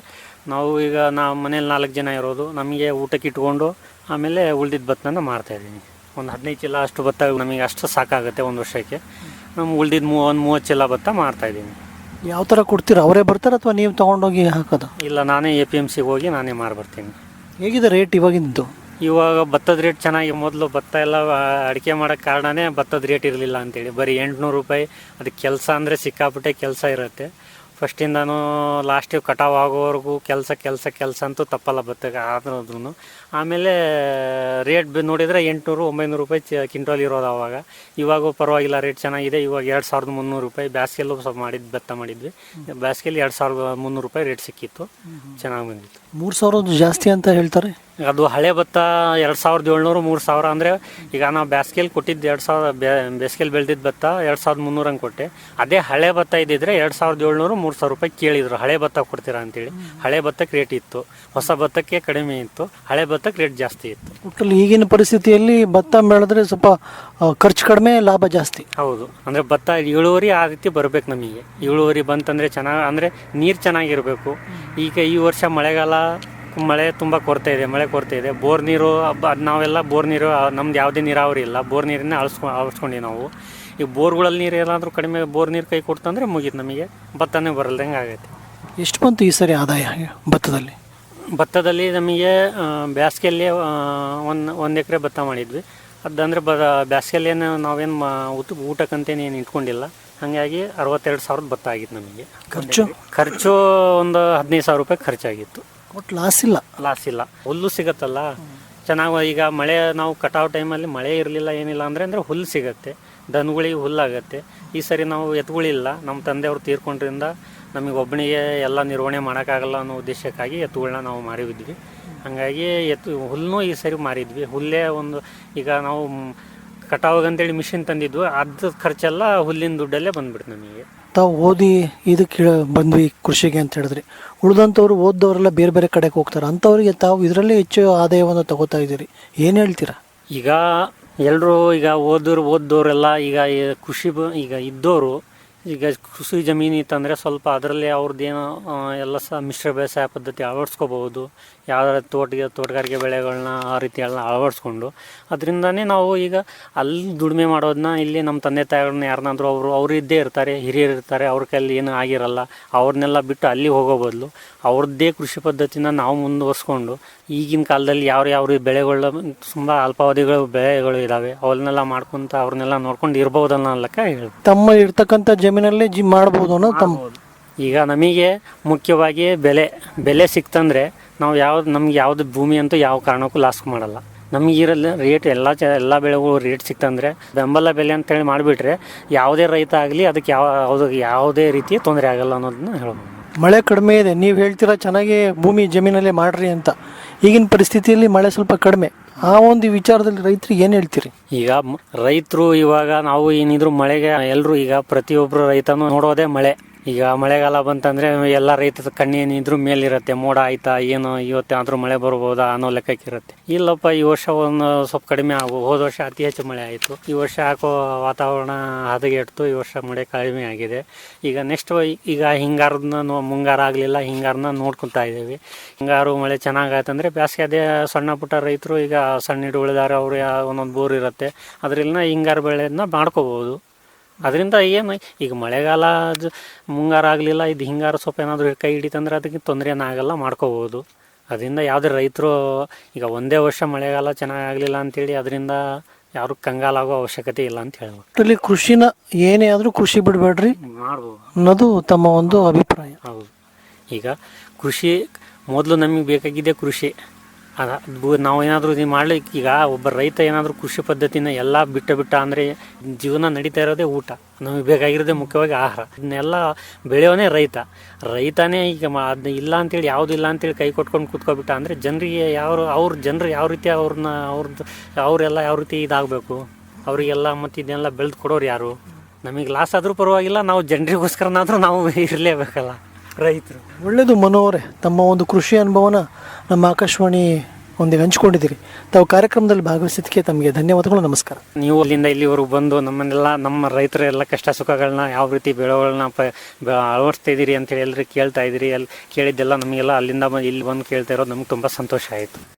ನಾವು ಈಗ ನಾವು ಮನೇಲಿ ನಾಲ್ಕು ಜನ ಇರೋದು ನಮಗೆ ಊಟಕ್ಕೆ ಇಟ್ಕೊಂಡು ಆಮೇಲೆ ಉಳಿದಿದ್ದ ಭತ್ತನ ಮಾರ್ತಾ ಇದ್ದೀನಿ. ಒಂದು ಹದಿನೈದು ಚೀಲ ಅಷ್ಟು ಭತ್ತ ನಮಗೆ ಅಷ್ಟು ಸಾಕಾಗುತ್ತೆ ಒಂದು ವರ್ಷಕ್ಕೆ. ನಮ್ಗೆ ಉಳ್ದಿದ್ದು ಮೂ ಒಂದು ಮೂವತ್ತು ಚೀಲ ಭತ್ತ ಮಾರ್ತಾ ಇದ್ದೀನಿ. ಯಾವ ಥರ ಕೊಡ್ತೀರಾ? ಅವರೇ ಬರ್ತಾರ ಅಥವಾ ನೀವು ತೊಗೊಂಡೋಗಿ ಹಾಕೋದು? ಇಲ್ಲ ನಾನೇ ಎ ಪಿ ಎಂ ಸಿಗೆ ಹೋಗಿ ನಾನೇ ಮಾರ್ಬರ್ತೀನಿ. ಹೇಗಿದೆ ರೇಟ್ ಇವಾಗಿಂದು? ಇವಾಗ ಭತ್ತದ ರೇಟ್ ಚೆನ್ನಾಗಿ ಮೊದಲು ಭತ್ತ ಎಲ್ಲ ಅಡಿಕೆ ಮಾಡೋಕ್ಕೆ ಕಾರಣನೇ ಭತ್ತದ ರೇಟ್ ಇರಲಿಲ್ಲ ಅಂತೇಳಿ. ಬರೀ ಎಂಟುನೂರು ರೂಪಾಯಿ. ಅದಕ್ಕೆ ಕೆಲಸ ಅಂದರೆ ಸಿಕ್ಕಾಪಟ್ಟೆ ಕೆಲಸ ಇರುತ್ತೆ. ಫಸ್ಟಿಂದನೂ ಲಾಸ್ಟಿಗೆ ಕಟಾವು ಆಗೋವರೆಗೂ ಕೆಲಸ ಕೆಲಸ ಕೆಲಸ ಅಂತೂ ತಪ್ಪಲ್ಲ ಭತ್ತಕ್ಕೆ ಆದ್ರೂ ಆಮೇಲೆ ರೇಟ್ ನೋಡಿದರೆ ಎಂಟುನೂರು ಒಂಬೈನೂರು ರೂಪಾಯಿ ಚ ಕ್ವಿಂಟಲ್ ಇರೋದು ಅವಾಗ. ಇವಾಗ ಪರವಾಗಿಲ್ಲ ರೇಟ್ ಚೆನ್ನಾಗಿದೆ. ಇವಾಗ ಎರಡು ಸಾವಿರದ ಮುನ್ನೂರು ರೂಪಾಯಿ ಬ್ಯಾಸ್ಗೆಲ್ಲೂ ಸ್ವಲ್ಪ ಮಾಡಿದ್ದು ಭತ್ತ ಮಾಡಿದ್ವಿ. ಬ್ಯಾಸ್ಗೆಲಿ ಎರಡು ಸಾವಿರದ ಮುನ್ನೂರು ರೂಪಾಯಿ ರೇಟ್ ಸಿಕ್ಕಿತ್ತು. ಚೆನ್ನಾಗಿ ಬಂದಿತ್ತು. ಮೂರು ಸಾವಿರ ಜಾಸ್ತಿ ಅಂತ ಹೇಳ್ತಾರೆ? ಅದು ಹಳೆ ಭತ್ತ ಎರಡು ಸಾವಿರದ ಏಳ್ನೂರು ಮೂರು ಸಾವಿರ ಅಂದರೆ ಈಗ ನಾವು ಬ್ಯಾಸ್ಗೆಲಿ ಕೊಟ್ಟಿದ್ದು ಎರಡು ಸಾವಿರ ಬೇಸಿಗೆಲಿ ಬೆಳೆದಿದ್ದ ಭತ್ತ ಎರಡು ಸಾವಿರದ ಮುನ್ನೂರು ಹಂಗೆ ಕೊಟ್ಟೆ. ಅದೇ ಹಳೆ ಭತ್ತ ಇದ್ದಿದ್ರೆ ಎರಡು ಸಾವಿರದ ಏಳ್ನೂರು ಮೂರು ಸಾವಿರ ರೂಪಾಯಿ ಕೇಳಿದ್ರು ಹಳೆ ಭತ್ತ ಕೊಡ್ತೀರಾ ಅಂತೇಳಿ. ಹಳೆ ಭತ್ತಕ್ಕೆ ರೇಟ್ ಇತ್ತು ಹೊಸ ಭತ್ತಕ್ಕೆ ಕಡಿಮೆ ಇತ್ತು ಹಳೆ ಭತ್ತಕ್ಕೆ ರೇಟ್ ಜಾಸ್ತಿ ಇತ್ತು. ಒಟ್ಟಲ್ಲಿ ಈಗಿನ ಪರಿಸ್ಥಿತಿಯಲ್ಲಿ ಭತ್ತ ಬೆಳೆದ್ರೆ ಸ್ವಲ್ಪ ಖರ್ಚು ಕಡಿಮೆ ಲಾಭ ಜಾಸ್ತಿ. ಹೌದು ಅಂದರೆ ಭತ್ತ ಇಳುವರಿ ಆ ರೀತಿ ಬರಬೇಕು ನಮಗೆ. ಇಳುವರಿ ಬಂತಂದರೆ ಚೆನ್ನಾಗಿ ಅಂದರೆ ನೀರು ಚೆನ್ನಾಗಿರಬೇಕು. ಈಗ ಈ ವರ್ಷ ಮಳೆಗಾಲ ಮಳೆ ತುಂಬ ಕೊರತೆ ಇದೆ ಮಳೆ ಕೊರತೆ ಇದೆ. ಬೋರ್ ನೀರು ಅದು ನಾವೆಲ್ಲ ಬೋರ್ ನೀರು ನಮ್ದು ಯಾವುದೇ ನೀರಾವರಿ ಇಲ್ಲ. ಬೋರ್ ನೀರನ್ನೇ ಅಳಿಸ್ಕೊ ಅಳಿಸ್ಕೊಂಡಿವಿ ನಾವು. ಈ ಬೋರ್ಗಳಲ್ಲಿ ನೀರು ಏನಾದರೂ ಕಡಿಮೆ ಬೋರ್ ನೀರು ಕೈ ಕೊಡ್ತಂದ್ರೆ ಮುಗೀತು ನಮಗೆ. ಭತ್ತನೇ ಬರಲ್ದಂಗೆ ಆಗೈತೆ. ಎಷ್ಟು ಬಂತು ಈ ಸರಿ ಆದಾಯ ಭತ್ತದಲ್ಲಿ? ಭತ್ತದಲ್ಲಿ ನಮಗೆ ಬೇಸಿಗೆಯಲ್ಲಿ ಒಂದು ಒಂದು ಎಕರೆ ಭತ್ತ ಮಾಡಿದ್ವಿ. ಅದಂದರೆ ಬ ಬೇಸಿಗೆಯಲ್ಲಿ ಏನು ನಾವೇನು ಮಾ ಊಟ ಊಟಕ್ಕಂತೇನು ಏನು ಇಟ್ಕೊಂಡಿಲ್ಲ. ಹಾಗಾಗಿ ಅರವತ್ತೆರಡು ಸಾವಿರದ ಭತ್ತ ಆಗಿತ್ತು ನಮಗೆ. ಖರ್ಚು? ಖರ್ಚು ಒಂದು ಹದಿನೈದು ಸಾವಿರ ರೂಪಾಯಿ ಖರ್ಚಾಗಿತ್ತು. ಒಟ್ಟು ಲಾಸ್ ಇಲ್ಲ. ಲಾಸ್ ಇಲ್ಲ. ಹುಲ್ಲು ಸಿಗತ್ತಲ್ಲ? ಚೆನ್ನಾಗಿ ಈಗ ಮಳೆ, ನಾವು ಕಟಾವು ಟೈಮಲ್ಲಿ ಮಳೆ ಇರಲಿಲ್ಲ, ಏನಿಲ್ಲ ಅಂದರೆ ಅಂದರೆ ಹುಲ್ಲು ಸಿಗತ್ತೆ. ದನಗಳಿಗೆ ಹುಲ್ಲಾಗತ್ತೆ ಈ ಸರಿ ನಾವು ಎತ್ತುಗಳಿಲ್ಲ ನಮ್ಮ ತಂದೆಯವರು ತೀರ್ಕೊಂಡ್ರಿಂದ ನಮಗೆ ಒಬ್ಬನಿಗೆ ಎಲ್ಲ ನಿರ್ವಹಣೆ ಮಾಡೋಕ್ಕಾಗಲ್ಲ ಅನ್ನೋ ಉದ್ದೇಶಕ್ಕಾಗಿ ಎತ್ತುಗಳನ್ನ ನಾವು ಮಾರಿದ್ವಿ ಹಾಗಾಗಿ ಎತ್ತು, ಹುಲ್ಲೂ ಈ ಸರಿ ಮಾರಿದ್ವಿ. ಹುಲ್ಲೇ ಒಂದು, ಈಗ ನಾವು ಕಟಾವಿಗಂತೇಳಿ ಮಿಷಿನ್ ತಂದಿದ್ವು. ಅದ್ರ ಖರ್ಚೆಲ್ಲ ಹುಲ್ಲಿನ ದುಡ್ಡಲ್ಲೇ ಬಂದ್ಬಿಡ್ತು ನಮಗೆ. ತಾವು ಓದಿ ಇದಕ್ಕೆ ಬಂದ್ವಿ ಕೃಷಿಗೆ ಅಂತ ಹೇಳಿದ್ರಿ. ಉಳಿದಂಥವ್ರು ಓದ್ದವರೆಲ್ಲ ಬೇರೆ ಬೇರೆ ಕಡೆಗೆ ಹೋಗ್ತಾರೆ. ಅಂಥವ್ರಿಗೆ ತಾವು ಇದರಲ್ಲೇ ಹೆಚ್ಚು ಆದಾಯವನ್ನು ತಗೋತಾ ಇದ್ದೀರಿ. ಏನು ಹೇಳ್ತೀರಾ? ಈಗ ಎಲ್ಲರೂ ಈಗ ಓದೋರು ಓದ್ದೋರೆಲ್ಲ ಈಗ ಕೃಷಿ ಈಗ ಇದ್ದೋರು ಈಗ ಕೃಷಿ ಜಮೀನು ಇತ್ತಂದರೆ ಸ್ವಲ್ಪ ಅದರಲ್ಲಿ ಅವ್ರದ್ದೇನು ಎಲ್ಲ ಸಹ ಮಿಶ್ರ ಬೇಸಾಯ ಪದ್ಧತಿ ಅಳವಡಿಸ್ಕೋಬಹುದು. ಯಾವ್ದಾದ್ರು ತೋಟಗೆ, ತೋಟಗಾರಿಕೆ ಬೆಳೆಗಳನ್ನ ಆ ರೀತಿ ಎಲ್ಲ ಅಳವಡಿಸ್ಕೊಂಡು. ಅದರಿಂದನೇ ನಾವು ಈಗ ಅಲ್ಲಿ ದುಡಿಮೆ ಮಾಡೋದನ್ನ ಇಲ್ಲಿ ನಮ್ಮ ತಂದೆ ತಾಯಿಗಳನ್ನ ಯಾರನ್ನಾದ್ರೂ ಅವರು ಅವರು ಇದ್ದೇ ಇರ್ತಾರೆ, ಹಿರಿಯರು ಇರ್ತಾರೆ, ಅವ್ರ ಕೈಯಲ್ಲಿ ಏನು ಆಗಿರಲ್ಲ, ಅವ್ರನ್ನೆಲ್ಲ ಬಿಟ್ಟು ಅಲ್ಲಿ ಹೋಗೋ ಬದಲು ಅವ್ರದ್ದೇ ಕೃಷಿ ಪದ್ಧತಿನ ನಾವು ಮುಂದುವರ್ಸ್ಕೊಂಡು ಈಗಿನ ಕಾಲದಲ್ಲಿ ಯಾವ ಯಾವ ಬೆಳೆಗಳ ತುಂಬ ಅಲ್ಪಾವಧಿಗಳು ಬೆಳೆಗಳು ಇದ್ದಾವೆ ಅವನ್ನೆಲ್ಲ ಮಾಡ್ಕೊತ ಅವ್ರನ್ನೆಲ್ಲ ನೋಡ್ಕೊಂಡು ಇರ್ಬೋದಲ್ಲ ಲೆಕ್ಕ ಹೇಳಿ ತಮ್ಮ ಇರ್ತಕ್ಕಂಥ ಜಮೀನಲ್ಲೇ ಜಿಮ್ ಮಾಡ್ಬೋದು ಅನ್ನೋ ತಮ್ಮ ಈಗ ನಮಗೆ ಮುಖ್ಯವಾಗಿ ಬೆಲೆ ಬೆಲೆ ಸಿಕ್ತಂದ್ರೆ ನಾವು ಯಾವ್ದು, ನಮ್ಗೆ ಯಾವ್ದು ಭೂಮಿ ಅಂತೂ ಯಾವ ಕಾರಣಕ್ಕೂ ಲಾಸ್ ಮಾಡಲ್ಲ. ನಮಗೆ ಇರಲ್ಲ ರೇಟ್ ಎಲ್ಲ ಚ, ಎಲ್ಲ ಬೆಳೆಗಳು ರೇಟ್ ಸಿಕ್ತಂದ್ರೆ ಬೆಂಬಲ ಬೆಲೆ ಅಂತೇಳಿ ಮಾಡಿಬಿಟ್ರೆ ಯಾವುದೇ ರೈತ ಆಗಲಿ ಅದಕ್ಕೆ ಯಾವ ಯಾವ್ದು ಯಾವುದೇ ರೀತಿ ತೊಂದರೆ ಆಗಲ್ಲ ಅನ್ನೋದನ್ನ ಹೇಳ್ಬೋದು ಮಳೆ ಕಡಿಮೆ ಇದೆ. ನೀವು ಹೇಳ್ತೀರಾ ಚೆನ್ನಾಗಿ ಭೂಮಿ ಜಮೀನಲ್ಲೇ ಮಾಡ್ರಿ ಅಂತ. ಈಗಿನ ಪರಿಸ್ಥಿತಿಯಲ್ಲಿ ಮಳೆ ಸ್ವಲ್ಪ ಕಡಿಮೆ. ಆ ಒಂದು ವಿಚಾರದಲ್ಲಿ ರೈತರಿಗೆ ಏನು ಹೇಳ್ತೀರಿ? ಈಗ ರೈತರು ಇವಾಗ ನಾವು ಏನಿದ್ರು ಮಳೆಗೆ ಎಲ್ಲರೂ ಈಗ ಪ್ರತಿಯೊಬ್ಬರು ರೈತನು ನೋಡೋದೇ ಮಳೆ. ಈಗ ಮಳೆಗಾಲ ಬಂತಂದ್ರೆ ಎಲ್ಲ ರೈತರ ಕಣ್ಣೇನಿದ್ರು ಮೇಲಿರುತ್ತೆ, ಮೋಡ ಆಯ್ತಾ, ಏನು ಆದರೂ ಮಳೆ ಬರ್ಬೋದಾ ಅನ್ನೋ ಲೆಕ್ಕಕ್ಕಿರುತ್ತೆ ಇಲ್ಲಪ್ಪ, ಈ ವರ್ಷ ಒಂದು ಸ್ವಲ್ಪ ಕಡಿಮೆ ಆಗು, ಹೋದ ವರ್ಷ ಅತಿ ಹೆಚ್ಚು ಮಳೆ ಆಯಿತು. ಈ ವರ್ಷ ಹಾಕೋ ವಾತಾವರಣ ಹದಗೆಡ್ತು, ಈ ವರ್ಷ ಮಳೆ ಕಡಿಮೆ ಆಗಿದೆ. ಈಗ ನೆಕ್ಸ್ಟ್ ಈಗ ಹಿಂಗಾರದನ್ನ ನೋ, ಮುಂಗಾರ ಆಗಲಿಲ್ಲ ಹಿಂಗಾರನ್ನ ನೋಡ್ಕೊತಾ ಇದ್ದೀವಿ. ಹಿಂಗಾರು ಮಳೆ ಚೆನ್ನಾಗಾಯ್ತಂದ್ರೆ ಬೇಸಿಗೆ ಅದೇ ಸಣ್ಣ ಪುಟ್ಟ ರೈತರು ಈಗ ಸಣ್ಣ ಹಿಡುವಳಿದಾರ ಅವರು ಒಂದೊಂದು ಬೋರ್ ಇರುತ್ತೆ. ಅದರಿಂದ ಹಿಂಗಾರು ಬೆಳೆಯನ್ನ ಮಾಡ್ಕೋಬೋದು. ಅದರಿಂದ ಏನು ಈಗ ಮಳೆಗಾಲ ಅದು ಮುಂಗಾರ ಆಗಲಿಲ್ಲ ಇದು ಹಿಂಗಾರು ಸ್ವಲ್ಪ ಏನಾದರೂ ಕೈ ಹಿಡಿತಂದ್ರೆ ಅದಕ್ಕೆ ತೊಂದರೆ ಏನಾಗಲ್ಲ ಮಾಡ್ಕೋಬೋದು. ಅದರಿಂದ ಯಾವುದೇ ರೈತರು ಈಗ ಒಂದೇ ವರ್ಷ ಮಳೆಗಾಲ ಚೆನ್ನಾಗಾಗಲಿಲ್ಲ ಅಂತೇಳಿ ಅದರಿಂದ ಯಾರು ಕಂಗಾಲಾಗೋ ಅವಶ್ಯಕತೆ ಇಲ್ಲ ಅಂತ ಹೇಳ್ಬೋದು. ಒಟ್ಟಲ್ಲಿ ಕೃಷಿನ ಏನೇ ಆದರೂ ಕೃಷಿ ಬಿಡಬೇಡ್ರಿ. ಮಾಡ್ಬೋದು. ಅನ್ನೋದು ತಮ್ಮ ಒಂದು ಅಭಿಪ್ರಾಯ. ಹೌದು. ಈಗ ಕೃಷಿ ಮೊದಲು ನಮಗೆ ಬೇಕಾಗಿದೆ ಕೃಷಿ. ಅದ ನಾವು ಏನಾದರೂ ಇದು ಮಾಡ್ಲಿಕ್ಕೆ ಈಗ ಒಬ್ಬ ರೈತ ಏನಾದರೂ ಕೃಷಿ ಪದ್ಧತಿನ ಎಲ್ಲ ಬಿಟ್ಟ ಬಿಟ್ಟ ಅಂದರೆ ಜೀವನ ನಡೀತಾ ಇರೋದೇ ಊಟ. ನಮಗೆ ಬೇಕಾಗಿರೋದೇ ಮುಖ್ಯವಾಗಿ ಆಹಾರ. ಇದನ್ನೆಲ್ಲ ಬೆಳೆಯೋನೇ ರೈತ. ರೈತನೇ ಈಗ ಅದನ್ನ ಇಲ್ಲ ಅಂತೇಳಿ, ಯಾವುದು ಇಲ್ಲ ಅಂತೇಳಿ ಕೈ ಕೊಟ್ಕೊಂಡು ಕೂತ್ಕೊಬಿಟ್ಟ ಅಂದರೆ ಜನರಿಗೆ ಯಾರು ಅವ್ರ ಜನರು ಯಾವ ರೀತಿ ಅವ್ರನ್ನ ಅವ್ರದ್ದು ಅವರೆಲ್ಲ ಯಾವ ರೀತಿ ಇದಾಗಬೇಕು? ಅವರಿಗೆಲ್ಲ ಮತ್ತು ಇದನ್ನೆಲ್ಲ ಬೆಳೆದು ಕೊಡೋರು ಯಾರು? ನಮಗೆ ಲಾಸ್ ಆದರೂ ಪರವಾಗಿಲ್ಲ, ನಾವು ಜನರಿಗೋಸ್ಕರನಾದರೂ ನಾವು ಇರಲೇಬೇಕಲ್ಲ ರೈತರು. ಒಳ್ಳೆಯದು ಮನು ತಮ್ಮ ಒಂದು ಕೃಷಿ ಅನುಭವನ ನಮ್ಮ ಆಕಾಶವಾಣಿ ಒಂದಿಗೆ ಹಂಚಿಕೊಂಡಿದ್ದೀರಿ. ತಾವು ಕಾರ್ಯಕ್ರಮದಲ್ಲಿ ಭಾಗವಹಿಸಿದ್ದಕ್ಕೆ ತಮಗೆ ಧನ್ಯವಾದಗಳು, ನಮಸ್ಕಾರ. ನೀವು ಅಲ್ಲಿಂದ ಇಲ್ಲಿವರೆಗೂ ಬಂದು ನಮ್ಮನ್ನೆಲ್ಲ, ನಮ್ಮ ರೈತರ ಎಲ್ಲ ಕಷ್ಟ ಸುಖಗಳನ್ನ ಯಾವ ರೀತಿ ಬೆಳೆಗಳನ್ನ ಪ ಅಳವಡಿಸ್ತಾ ಇದ್ದೀರಿ ಅಂತೇಳಿ ಎಲ್ಲರೂ ಕೇಳ್ತಾ ಇದ್ದೀರಿ. ಅಲ್ಲಿ ಕೇಳಿದ್ದೆಲ್ಲ ನಮಗೆಲ್ಲ ಅಲ್ಲಿಂದ ಬಂದು ಇಲ್ಲಿ ಬಂದು ಕೇಳ್ತಾ ಇರೋದು ನಮ್ಗೆ ತುಂಬ ಸಂತೋಷ ಆಯಿತು.